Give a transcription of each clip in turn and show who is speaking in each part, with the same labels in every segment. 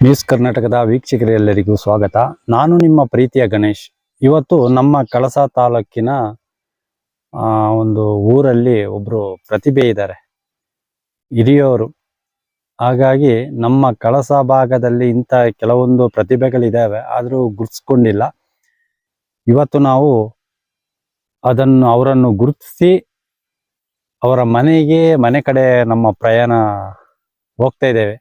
Speaker 1: News ಕರ್ನಾಟಕದ ವೀಕ್ಷಕರೆಲ್ಲರಿಗೂ ಸ್ವಾಗತ. ನಾನು ನಿಮ್ಮ ಪ್ರೀತಿಯ ಗಣೇಶ್. ಇವತ್ತು ನಮ್ಮ ಕಳಸ ತಾಲೂಕಿನ ಒಂದು ಊರಲ್ಲಿ ಒಬ್ರು ಪ್ರತಿಭೆ ಇದ್ದಾರೆ. ಹಿರಿಯವರು. ಹಾಗಾಗಿ ನಮ್ಮ ಕಳಸ ಭಾಗದಲ್ಲಿ ಇಂಥ ಕೆಲವೊಂದು ಪ್ರತಿಭೆಗಳಿದ್ದಾವೆ, ಆದರೂ ಗುರುತಿಸ್ಕೊಂಡಿಲ್ಲ ಇವತ್ತು ನಾವು ಅದನ್ನು, ಅವರನ್ನು ಗುರುತಿಸಿ, ಅವರ ಮನೆಗೆ, ಮನೆ ಕಡೆ ನಮ್ಮ ಪ್ರಯಾಣ ಹೋಗ್ತಾ ಇದ್ದೇವೆ.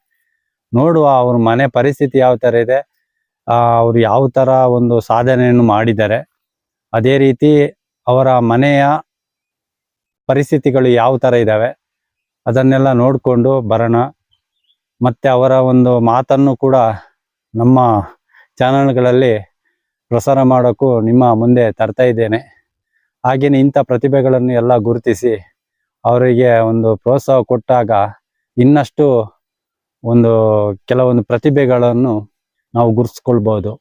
Speaker 1: ನೋಡುವ ಅವ್ರ ಮನೆ ಪರಿಸ್ಥಿತಿ ಯಾವ ಥರ ಇದೆ. ಅವರು ಯಾವ ಥರ ಒಂದು ಸಾಧನೆಯನ್ನು ಮಾಡಿದ್ದಾರೆ. ಅದೇ ರೀತಿ ಅವರ ಮನೆಯ ಪರಿಸ್ಥಿತಿಗಳು ಯಾವ ಥರ ಇದ್ದಾವೆ ಅದನ್ನೆಲ್ಲ ನೋಡಿಕೊಂಡು ಬರೋಣ. ಮತ್ತೆ ಅವರ ಒಂದು ಮಾತನ್ನು ಕೂಡ ನಮ್ಮ ಚಾನಲ್ಗಳಲ್ಲಿ ಪ್ರಸಾರ ಮಾಡೋಕ್ಕೂ ನಿಮ್ಮ ಮುಂದೆ ತರ್ತಾ ಇದ್ದೇನೆ. ಹಾಗೆಯೇ ಇಂಥ ಪ್ರತಿಭೆಗಳನ್ನು ಎಲ್ಲ ಗುರುತಿಸಿ ಅವರಿಗೆ ಒಂದು ಪ್ರೋತ್ಸಾಹ ಕೊಟ್ಟಾಗ ಇನ್ನಷ್ಟು ಒಂದು ಕೆಲವೊಂದು ಪ್ರತಿಭೆಗಳನ್ನು ನಾವು ಗುರುತಿಸ್ಕೊಳ್ಬಹುದು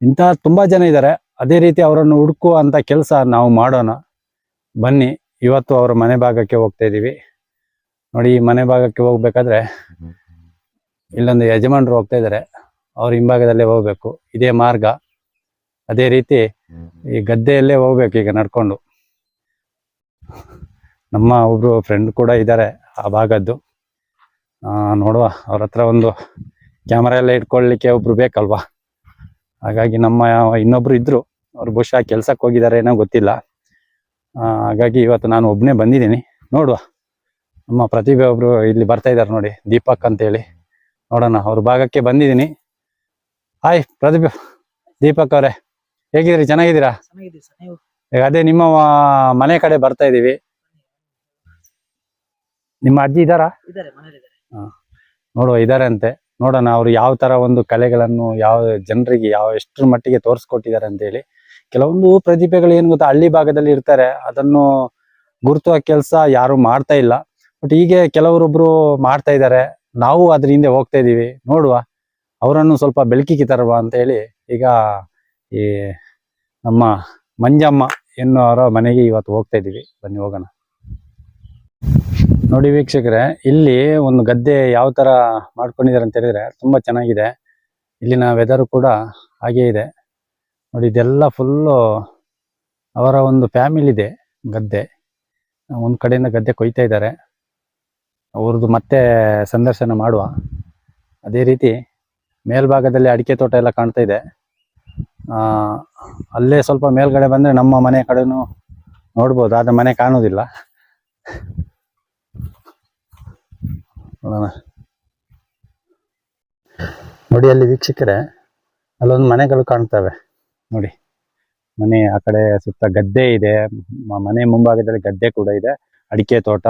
Speaker 1: ಇಂಥ ತುಂಬಾ ಜನ ಇದ್ದಾರೆ. ಅದೇ ರೀತಿ ಅವರನ್ನು ಹುಡುಕುವಂತ ಕೆಲಸ ನಾವು ಮಾಡೋಣ. ಬನ್ನಿ, ಇವತ್ತು ಅವರ ಮನೆ ಭಾಗಕ್ಕೆ ಹೋಗ್ತಾ ಇದೀವಿ. ನೋಡಿ, ಈ ಮನೆ ಭಾಗಕ್ಕೆ ಹೋಗ್ಬೇಕಾದ್ರೆ ಇಲ್ಲೊಂದು ಯಜಮಾನರು ಹೋಗ್ತಾ ಇದ್ದಾರೆ. ಅವ್ರ ಹಿಂಭಾಗದಲ್ಲೇ ಹೋಗ್ಬೇಕು. ಇದೇ ಮಾರ್ಗ. ಅದೇ ರೀತಿ ಈ ಗದ್ದೆಯಲ್ಲೇ ಹೋಗ್ಬೇಕು ಈಗ ನಡ್ಕೊಂಡು. ನಮ್ಮ ಒಬ್ರು ಫ್ರೆಂಡ್ ಕೂಡ ಇದ್ದಾರೆ ಆ ಭಾಗದ್ದು. ನೋಡುವ. ಅವ್ರ ಹತ್ರ ಒಂದು ಕ್ಯಾಮರಾ ಎಲ್ಲ ಇಟ್ಕೊಳ್ಳಿಕ್ಕೆ ಒಬ್ರು ಬೇಕಲ್ವಾ? ಹಾಗಾಗಿ ನಮ್ಮ ಇನ್ನೊಬ್ರು ಇದ್ರು. ಅವ್ರು ಬಹುಶಃ ಕೆಲ್ಸಕ್ಕೆ ಹೋಗಿದ್ದಾರೆ ಏನೋ ಗೊತ್ತಿಲ್ಲ. ಹಾಗಾಗಿ ಇವತ್ತು ನಾನು ಒಬ್ಬನೇ ಬಂದಿದ್ದೀನಿ. ನೋಡುವ. ನಮ್ಮ ಪ್ರತಿಭೆ ಒಬ್ರು ಇಲ್ಲಿ ಬರ್ತಾ ಇದ್ದಾರೆ ನೋಡಿ ದೀಪಕ್ ಅಂತ ಹೇಳಿ ನೋಡೋಣ ಅವ್ರ ಭಾಗಕ್ಕೆ ಬಂದಿದ್ದೀನಿ. ಹಾಯ್ ಪ್ರತಿಭೆ. ದೀಪಕ್ ಅವರೇ ಹೇಗಿದ್ದೀರಿ? ಚೆನ್ನಾಗಿದ್ದೀರಾ? ಈಗ ಅದೇ ನಿಮ್ಮ ಮನೆ ಕಡೆ ಬರ್ತಾ ಇದ್ದೀವಿ ನಿಮ್ಮ ಅಜ್ಜಿ ಇದ್ದಾರಾ? ನೋಡುವ ಇದಾರೆ ಅಂತೆ ನೋಡೋಣ, ಅವ್ರು ಯಾವ ತರ ಒಂದು ಕಲೆಗಳನ್ನು, ಯಾವ ಜನರಿಗೆ ಯಾವ ಎಷ್ಟರ ಮಟ್ಟಿಗೆ ತೋರಿಸ್ಕೊಟ್ಟಿದ್ದಾರೆ ಅಂತ ಹೇಳಿ ಕೆಲವೊಂದು ಪ್ರತಿಭೆಗಳು ಏನ್ ಗೊತ್ತಾ, ಹಳ್ಳಿ ಭಾಗದಲ್ಲಿ ಇರ್ತಾರೆ. ಅದನ್ನು ಗುರುತುವ ಕೆಲಸ ಯಾರು ಮಾಡ್ತಾ ಇಲ್ಲ. ಬಟ್ ಹೀಗೆ ಕೆಲವರೊಬ್ರು ಮಾಡ್ತಾ ಇದ್ದಾರೆ. ನಾವು ಅದ್ರ ಹಿಂದೆ ಹೋಗ್ತಾ ಇದೀವಿ. ನೋಡುವ, ಅವರನ್ನು ಸ್ವಲ್ಪ ಬೆಳಕಿಗೆ ತರುವ ಅಂತ ಹೇಳಿ ಈಗ ಈ ನಮ್ಮ ಮಂಜಮ್ಮ ಎನ್ನುವರ ಮನೆಗೆ ಇವತ್ತು ಹೋಗ್ತಾ ಇದೀವಿ. ಬನ್ನಿ, ಹೋಗೋಣ. ನೋಡಿ ವೀಕ್ಷಕರೇ, ಇಲ್ಲಿ ಒಂದು ಗದ್ದೆ ಯಾವ ತರ ಮಾಡ್ಕೊಂಡಿದ್ದಾರೆ ಅಂತ ಹೇಳಿದ್ರೆ ತುಂಬಾ ಚೆನ್ನಾಗಿದೆ. ಇಲ್ಲಿನ ವೆದರ್ ಕೂಡ ಹಾಗೆ ಇದೆ. ನೋಡಿ, ಇದೆಲ್ಲ ಫುಲ್ಲು ಅವರ ಒಂದು ಫ್ಯಾಮಿಲಿ ಇದೆ ಗದ್ದೆ. ಒಂದು ಕಡೆಯಿಂದ ಗದ್ದೆ ಕೊಯ್ತಾ ಇದ್ದಾರೆ. ಅವ್ರದ್ದು ಮತ್ತೆ ಸಂದರ್ಶನ ಮಾಡುವ. ಅದೇ ರೀತಿ ಮೇಲ್ಭಾಗದಲ್ಲಿ ಅಡಿಕೆ ತೋಟ ಎಲ್ಲ ಕಾಣ್ತಾ ಇದೆ. ಅಲ್ಲೇ ಸ್ವಲ್ಪ ಮೇಲ್ಗಡೆ ಬಂದ್ರೆ ನಮ್ಮ ಮನೆ ಕಡೆನೂ ನೋಡ್ಬೋದು, ಆದ್ರೆ ಮನೆ ಕಾಣೋದಿಲ್ಲ. ನೋಡೋಣ. ನೋಡಿ ಅಲ್ಲಿ ವೀಕ್ಷಕರೇ, ಅಲ್ಲೊಂದು ಮನೆಗಳು ಕಾಣ್ತವೆ. ನೋಡಿ, ಮನೆ ಆ ಕಡೆ ಸುತ್ತ ಗದ್ದೆ ಇದೆ. ಮನೆ ಮುಂಭಾಗದಲ್ಲಿ ಗದ್ದೆ ಕೂಡ ಇದೆ. ಅಡಿಕೆ ತೋಟ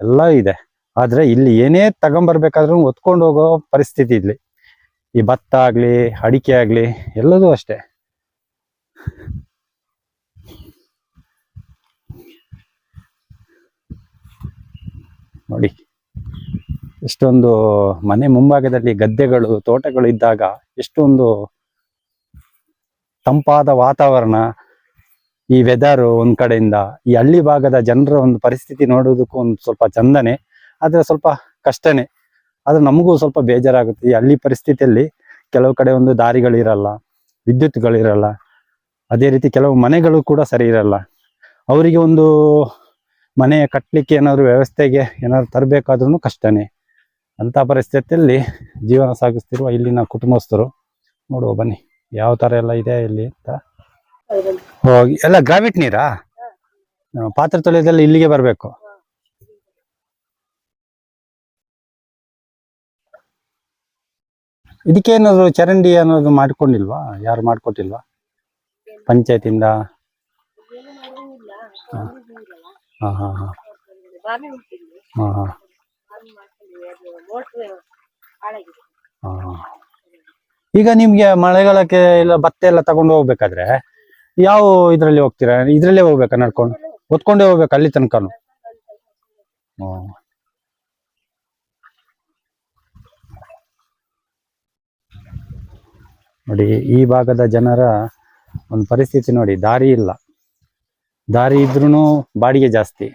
Speaker 1: ಎಲ್ಲ ಇದೆ. ಆದ್ರೆ ಇಲ್ಲಿ ಏನೇ ತಗೊಂಬರ್ಬೇಕಾದ್ರೂ ಒತ್ಕೊಂಡು ಹೋಗೋ ಪರಿಸ್ಥಿತಿ ಇಲ್ಲಿ. ಈ ಭತ್ತ ಆಗ್ಲಿ, ಅಡಿಕೆ ಆಗ್ಲಿ, ಎಲ್ಲದೂ ಅಷ್ಟೇ. ನೋಡಿ. ಎಷ್ಟೊಂದು ಮನೆ ಮುಂಭಾಗದಲ್ಲಿ ಗದ್ದೆಗಳು, ತೋಟಗಳು ಇದ್ದಾಗ ಎಷ್ಟೊಂದು ತಂಪಾದ ವಾತಾವರಣ, ಈ ವೆದರ್ ಒಂದು ಕಡೆಯಿಂದ ಈ ಹಳ್ಳಿ ಭಾಗದ ಜನರ ಒಂದು ಪರಿಸ್ಥಿತಿ ನೋಡೋದಕ್ಕೂ ಒಂದು ಸ್ವಲ್ಪ ಚಂದನೆ, ಆದರೆ ಸ್ವಲ್ಪ ಕಷ್ಟನೇ. ಆದರೆ ನಮಗೂ ಸ್ವಲ್ಪ ಬೇಜಾರಾಗುತ್ತೆ. ಈ ಹಳ್ಳಿ ಪರಿಸ್ಥಿತಿಯಲ್ಲಿ ಕೆಲವು ಕಡೆ ಒಂದು ದಾರಿಗಳಿರಲ್ಲ ವಿದ್ಯುತ್ಗಳಿರಲ್ಲ ಅದೇ ರೀತಿ ಕೆಲವು ಮನೆಗಳು ಕೂಡ ಸರಿ ಇರಲ್ಲ. ಅವರಿಗೆ ಒಂದು ಮನೆ ಕಟ್ಟಲಿಕ್ಕೆ ಏನಾದ್ರು ವ್ಯವಸ್ಥೆಗೆ ಏನಾದ್ರು ತರಬೇಕಾದ್ರೂ ಕಷ್ಟನೇ. ಅಂತ ಪರಿಸ್ಥಿತಿಯಲ್ಲಿ ಜೀವನ ಸಾಗಿಸ್ತಿರುವ ಇಲ್ಲಿನ ಕುಟುಂಬಸ್ಥರು. ನೋಡುವ ಬನ್ನಿ ಯಾವ ಥರ ಎಲ್ಲ ಇದೆ ಇಲ್ಲಿ ಅಂತ. ಹೋಗಿ ಎಲ್ಲ ಗ್ರಾವಿಟ್ ನೀರಾ? ಪಾತ್ರೆ ತೊಳೆಯೋದೆಲ್ಲ ಇಲ್ಲಿಗೆ ಬರಬೇಕು. ಇದಕ್ಕೆ ಏನಾದ್ರು ಚರಂಡಿ ಅನ್ನೋದು ಮಾಡ್ಕೊಂಡಿಲ್ವಾ? ಯಾರು ಮಾಡ್ಕೊಟ್ಟಿಲ್ವಾ? ಪಂಚಾಯತಿಂದ? ಹಾ ಹಾ ಹಾ. ಹಾ ಹಾಂ. ಈಗ ನಿಮ್ಗೆ ಮಳೆಗಾಲಕ್ಕೆ ಇಲ್ಲ ಭತ್ತ ಎಲ್ಲ ತಗೊಂಡು ಹೋಗ್ಬೇಕಾದ್ರೆ ಯಾವ ಇದ್ರಲ್ಲಿ ಹೋಗ್ತೀರಾ? ಇದ್ರಲ್ಲೇ ಹೋಗ್ಬೇಕಾ ನಡ್ಕೊಂಡು? ಹೊತ್ಕೊಂಡೇ ಹೋಗ್ಬೇಕು ಅಲ್ಲಿ ತನಕನು. ನೋಡಿ, ಈ ಭಾಗದ ಜನರ ಒಂದು ಪರಿಸ್ಥಿತಿ ನೋಡಿ, ದಾರಿ ಇಲ್ಲ. ದಾರಿ ಇದ್ರೂ ಬಾಡಿಗೆ ಜಾಸ್ತಿ.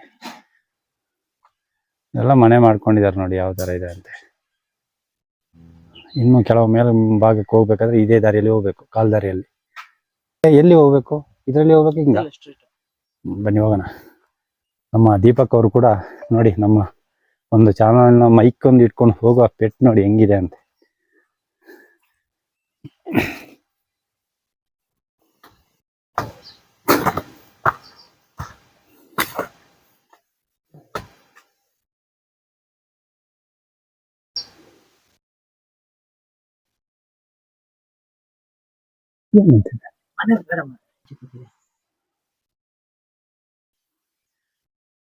Speaker 1: ಎಲ್ಲ ಮನೆ ಮಾಡ್ಕೊಂಡಿದ್ದಾರೆ ನೋಡಿ ಯಾವ ತರ ಇದೆ ಅಂತೆ. ಇನ್ನು ಕೆಲವು ಮೇಲೆ ಭಾಗಕ್ಕೆ ಹೋಗ್ಬೇಕಾದ್ರೆ ಇದೇ ದಾರಿಯಲ್ಲಿ ಹೋಗ್ಬೇಕು ಕಾಲ್ ದಾರಿಯಲ್ಲಿ. ಎಲ್ಲಿ ಹೋಗ್ಬೇಕು? ಇದರಲ್ಲಿ ಹೋಗ್ಬೇಕು ಹಿಂಗ? ಬನ್ನಿ ಹೋಗೋಣ. ನಮ್ಮ ದೀಪಕ್ ಅವರು ಕೂಡ ನೋಡಿ ನಮ್ಮ ಒಂದು ಚಾನಲ್ನ ಮೈಕ್ ಒಂದು ಇಟ್ಕೊಂಡು ಹೋಗುವ ಪೆಟ್ ನೋಡಿ ಹೆಂಗಿದೆ ಅಂತ.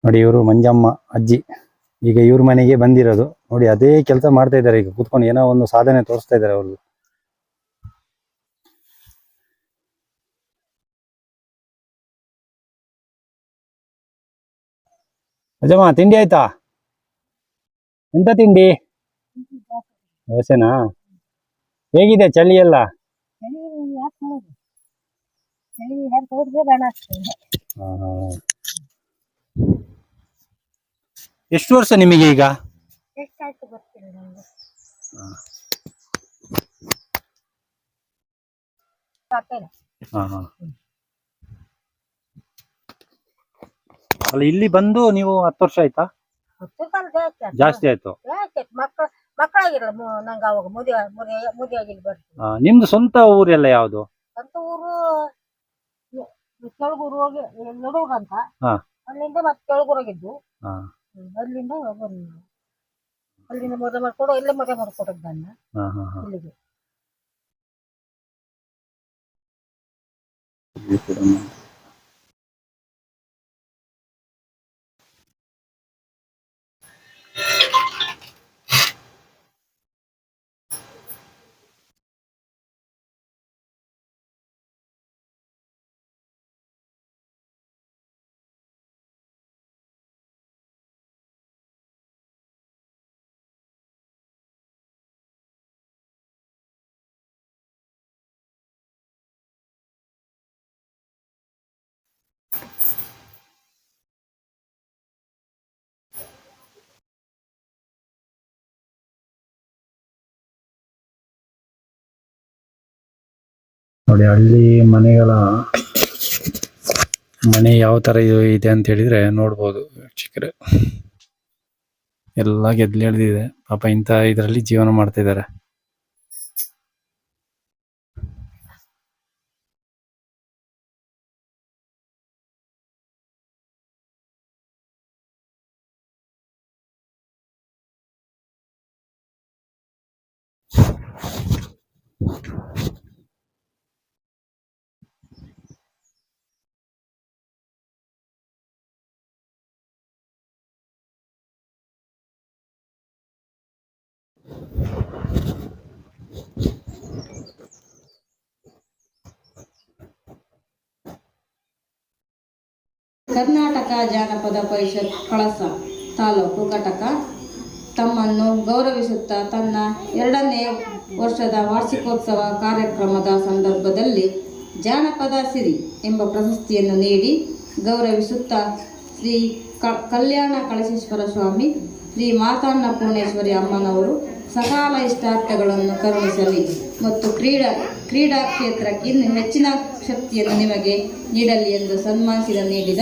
Speaker 1: ನೋಡಿ ಇವರು ಮಂಜಮ್ಮ ಅಜ್ಜಿ. ಈಗ ಇವ್ರ ಮನೆಗೆ ಬಂದಿರೋದು. ನೋಡಿ ಅದೇ ಕೆಲಸ ಮಾಡ್ತಾ ಇದ್ದಾರೆ. ಈಗ ಕೂತ್ಕೊಂಡು ಏನೋ ಒಂದು ಸಾಧನೆ ತೋರಿಸ್ತಾ ಇದ್ದಾರೆ ಅವ್ರು ಅಜ್ಜಮ್ಮ ತಿಂಡಿ ಆಯ್ತಾ? ಎಂತ ತಿಂಡಿ? ದೋಸೆನಾ? ಹೇಗಿದೆ ಚಳಿ ಎಲ್ಲ?
Speaker 2: ಚಳಿ ಆಗ್ತದೆ
Speaker 1: ಎಷ್ಟು ವರ್ಷ ನಿಮಗೆ ಈಗ?
Speaker 2: ಎಷ್ಟಾಯ್ತು ಗೊತ್ತಿಲ್ಲ ನಮ್ಗೆ. ಸಾಕೇನ
Speaker 1: ಅಲ್ಲ ಇಲ್ಲಿ ಬಂದು ನೀವು ಹತ್ತು ವರ್ಷ ಆಯ್ತಾ?
Speaker 2: ಜಾಸ್ತಿ ಆಯ್ತು.
Speaker 1: ಜಾಸ್ತಿ ಆಯ್ತು.
Speaker 2: ಜಾಸ್ತಿ ಆಯ್ತು. ಮಕ್ಕಳು ಮಕ್ಕಳಾಗಿರಲ್ಲ ಮು- ನಂಗೆ ಅವಾಗ ಮುದಿ ಮುದಿ ಮದುವೆ ಆಗಿಲ್ಲ ಬರ್ತೀನಿ
Speaker 1: ಆ, ನಿಮ್ದು ಸ್ವಂತ ಊರೆಲ್ಲ ಯಾವುದು?
Speaker 2: ಸ್ವಂತ ಊರು ಕೆಳಗೂರು ಹೋಗಿ ನಡೂರು ಅಂತ
Speaker 1: ಹಾ.
Speaker 2: ಅಲ್ಲಿಂದ ಮತ್ತೆ ಕೆಳಗೂರು ಹೋಗಿದ್ದು
Speaker 1: ಹಾ.
Speaker 2: ಅಲ್ಲಿಂದ ಬಂದು ಅಲ್ಲಿಂದ ಮದುವೆ ಮಾಡ್ಕೊಡು ಇಲ್ಲೇ ಮದುವೆ ಮಾಡ್ಕೊಡೋದು ನನ್ನ
Speaker 1: ಹಾ, ಹಾ, ಹಾ.
Speaker 2: ಇಲ್ಲಿಗೆ
Speaker 1: ನೋಡಿ, ಹಳ್ಳಿ ಮನೆಗಳ ಮನೆ ಯಾವ ತರ ಇ- ಇದೆ ಅಂತ ಹೇಳಿದ್ರೆ ನೋಡ್ಬೋದು ಚಿಕ್ಕರೆ ಎಲ್ಲ ಗೆದ್ಲು ಎಳ್ದಿದೆ. ಪಾಪ ಇಂಥ ಇದರಲ್ಲಿ ಜೀವನ ಮಾಡ್ತಾ
Speaker 3: ಕರ್ನಾಟಕ ಜಾನಪದ ಪರಿಷತ್ ಕಳಸ ತಾಲೂಕು ಘಟಕ. ತಮ್ಮನ್ನು ಗೌರವಿಸುತ್ತಾ ತನ್ನ ಎರಡನೇ ವರ್ಷದ ವಾರ್ಷಿಕೋತ್ಸವ ಕಾರ್ಯಕ್ರಮದ ಸಂದರ್ಭದಲ್ಲಿ ಜಾನಪದ ಸಿರಿ ಎಂಬ ಪ್ರಶಸ್ತಿಯನ್ನು ನೀಡಿ ಗೌರವಿಸುತ್ತಾ ಶ್ರೀ ಕಲ್ಯಾಣ ಕಳಸೇಶ್ವರ ಸ್ವಾಮಿ, ಶ್ರೀ ಮಾತಾನ್ನಪೂರ್ಣೇಶ್ವರಿ ಅಮ್ಮನವರು ಸಕಾಲ ಇಷ್ಟಾರ್ಥಗಳನ್ನು ಕರುಣಿಸಲಿ ಮತ್ತು ಕ್ರೀಡಾ ಕ್ರೀಡಾ ಕ್ಷೇತ್ರಕ್ಕೆ ಇನ್ನು ಹೆಚ್ಚಿನ ಶಕ್ತಿಯನ್ನು ನಿಮಗೆ ನೀಡಲಿ ಎಂದು ಸನ್ಮಾನಿಸಿದ ನೀಡಿದ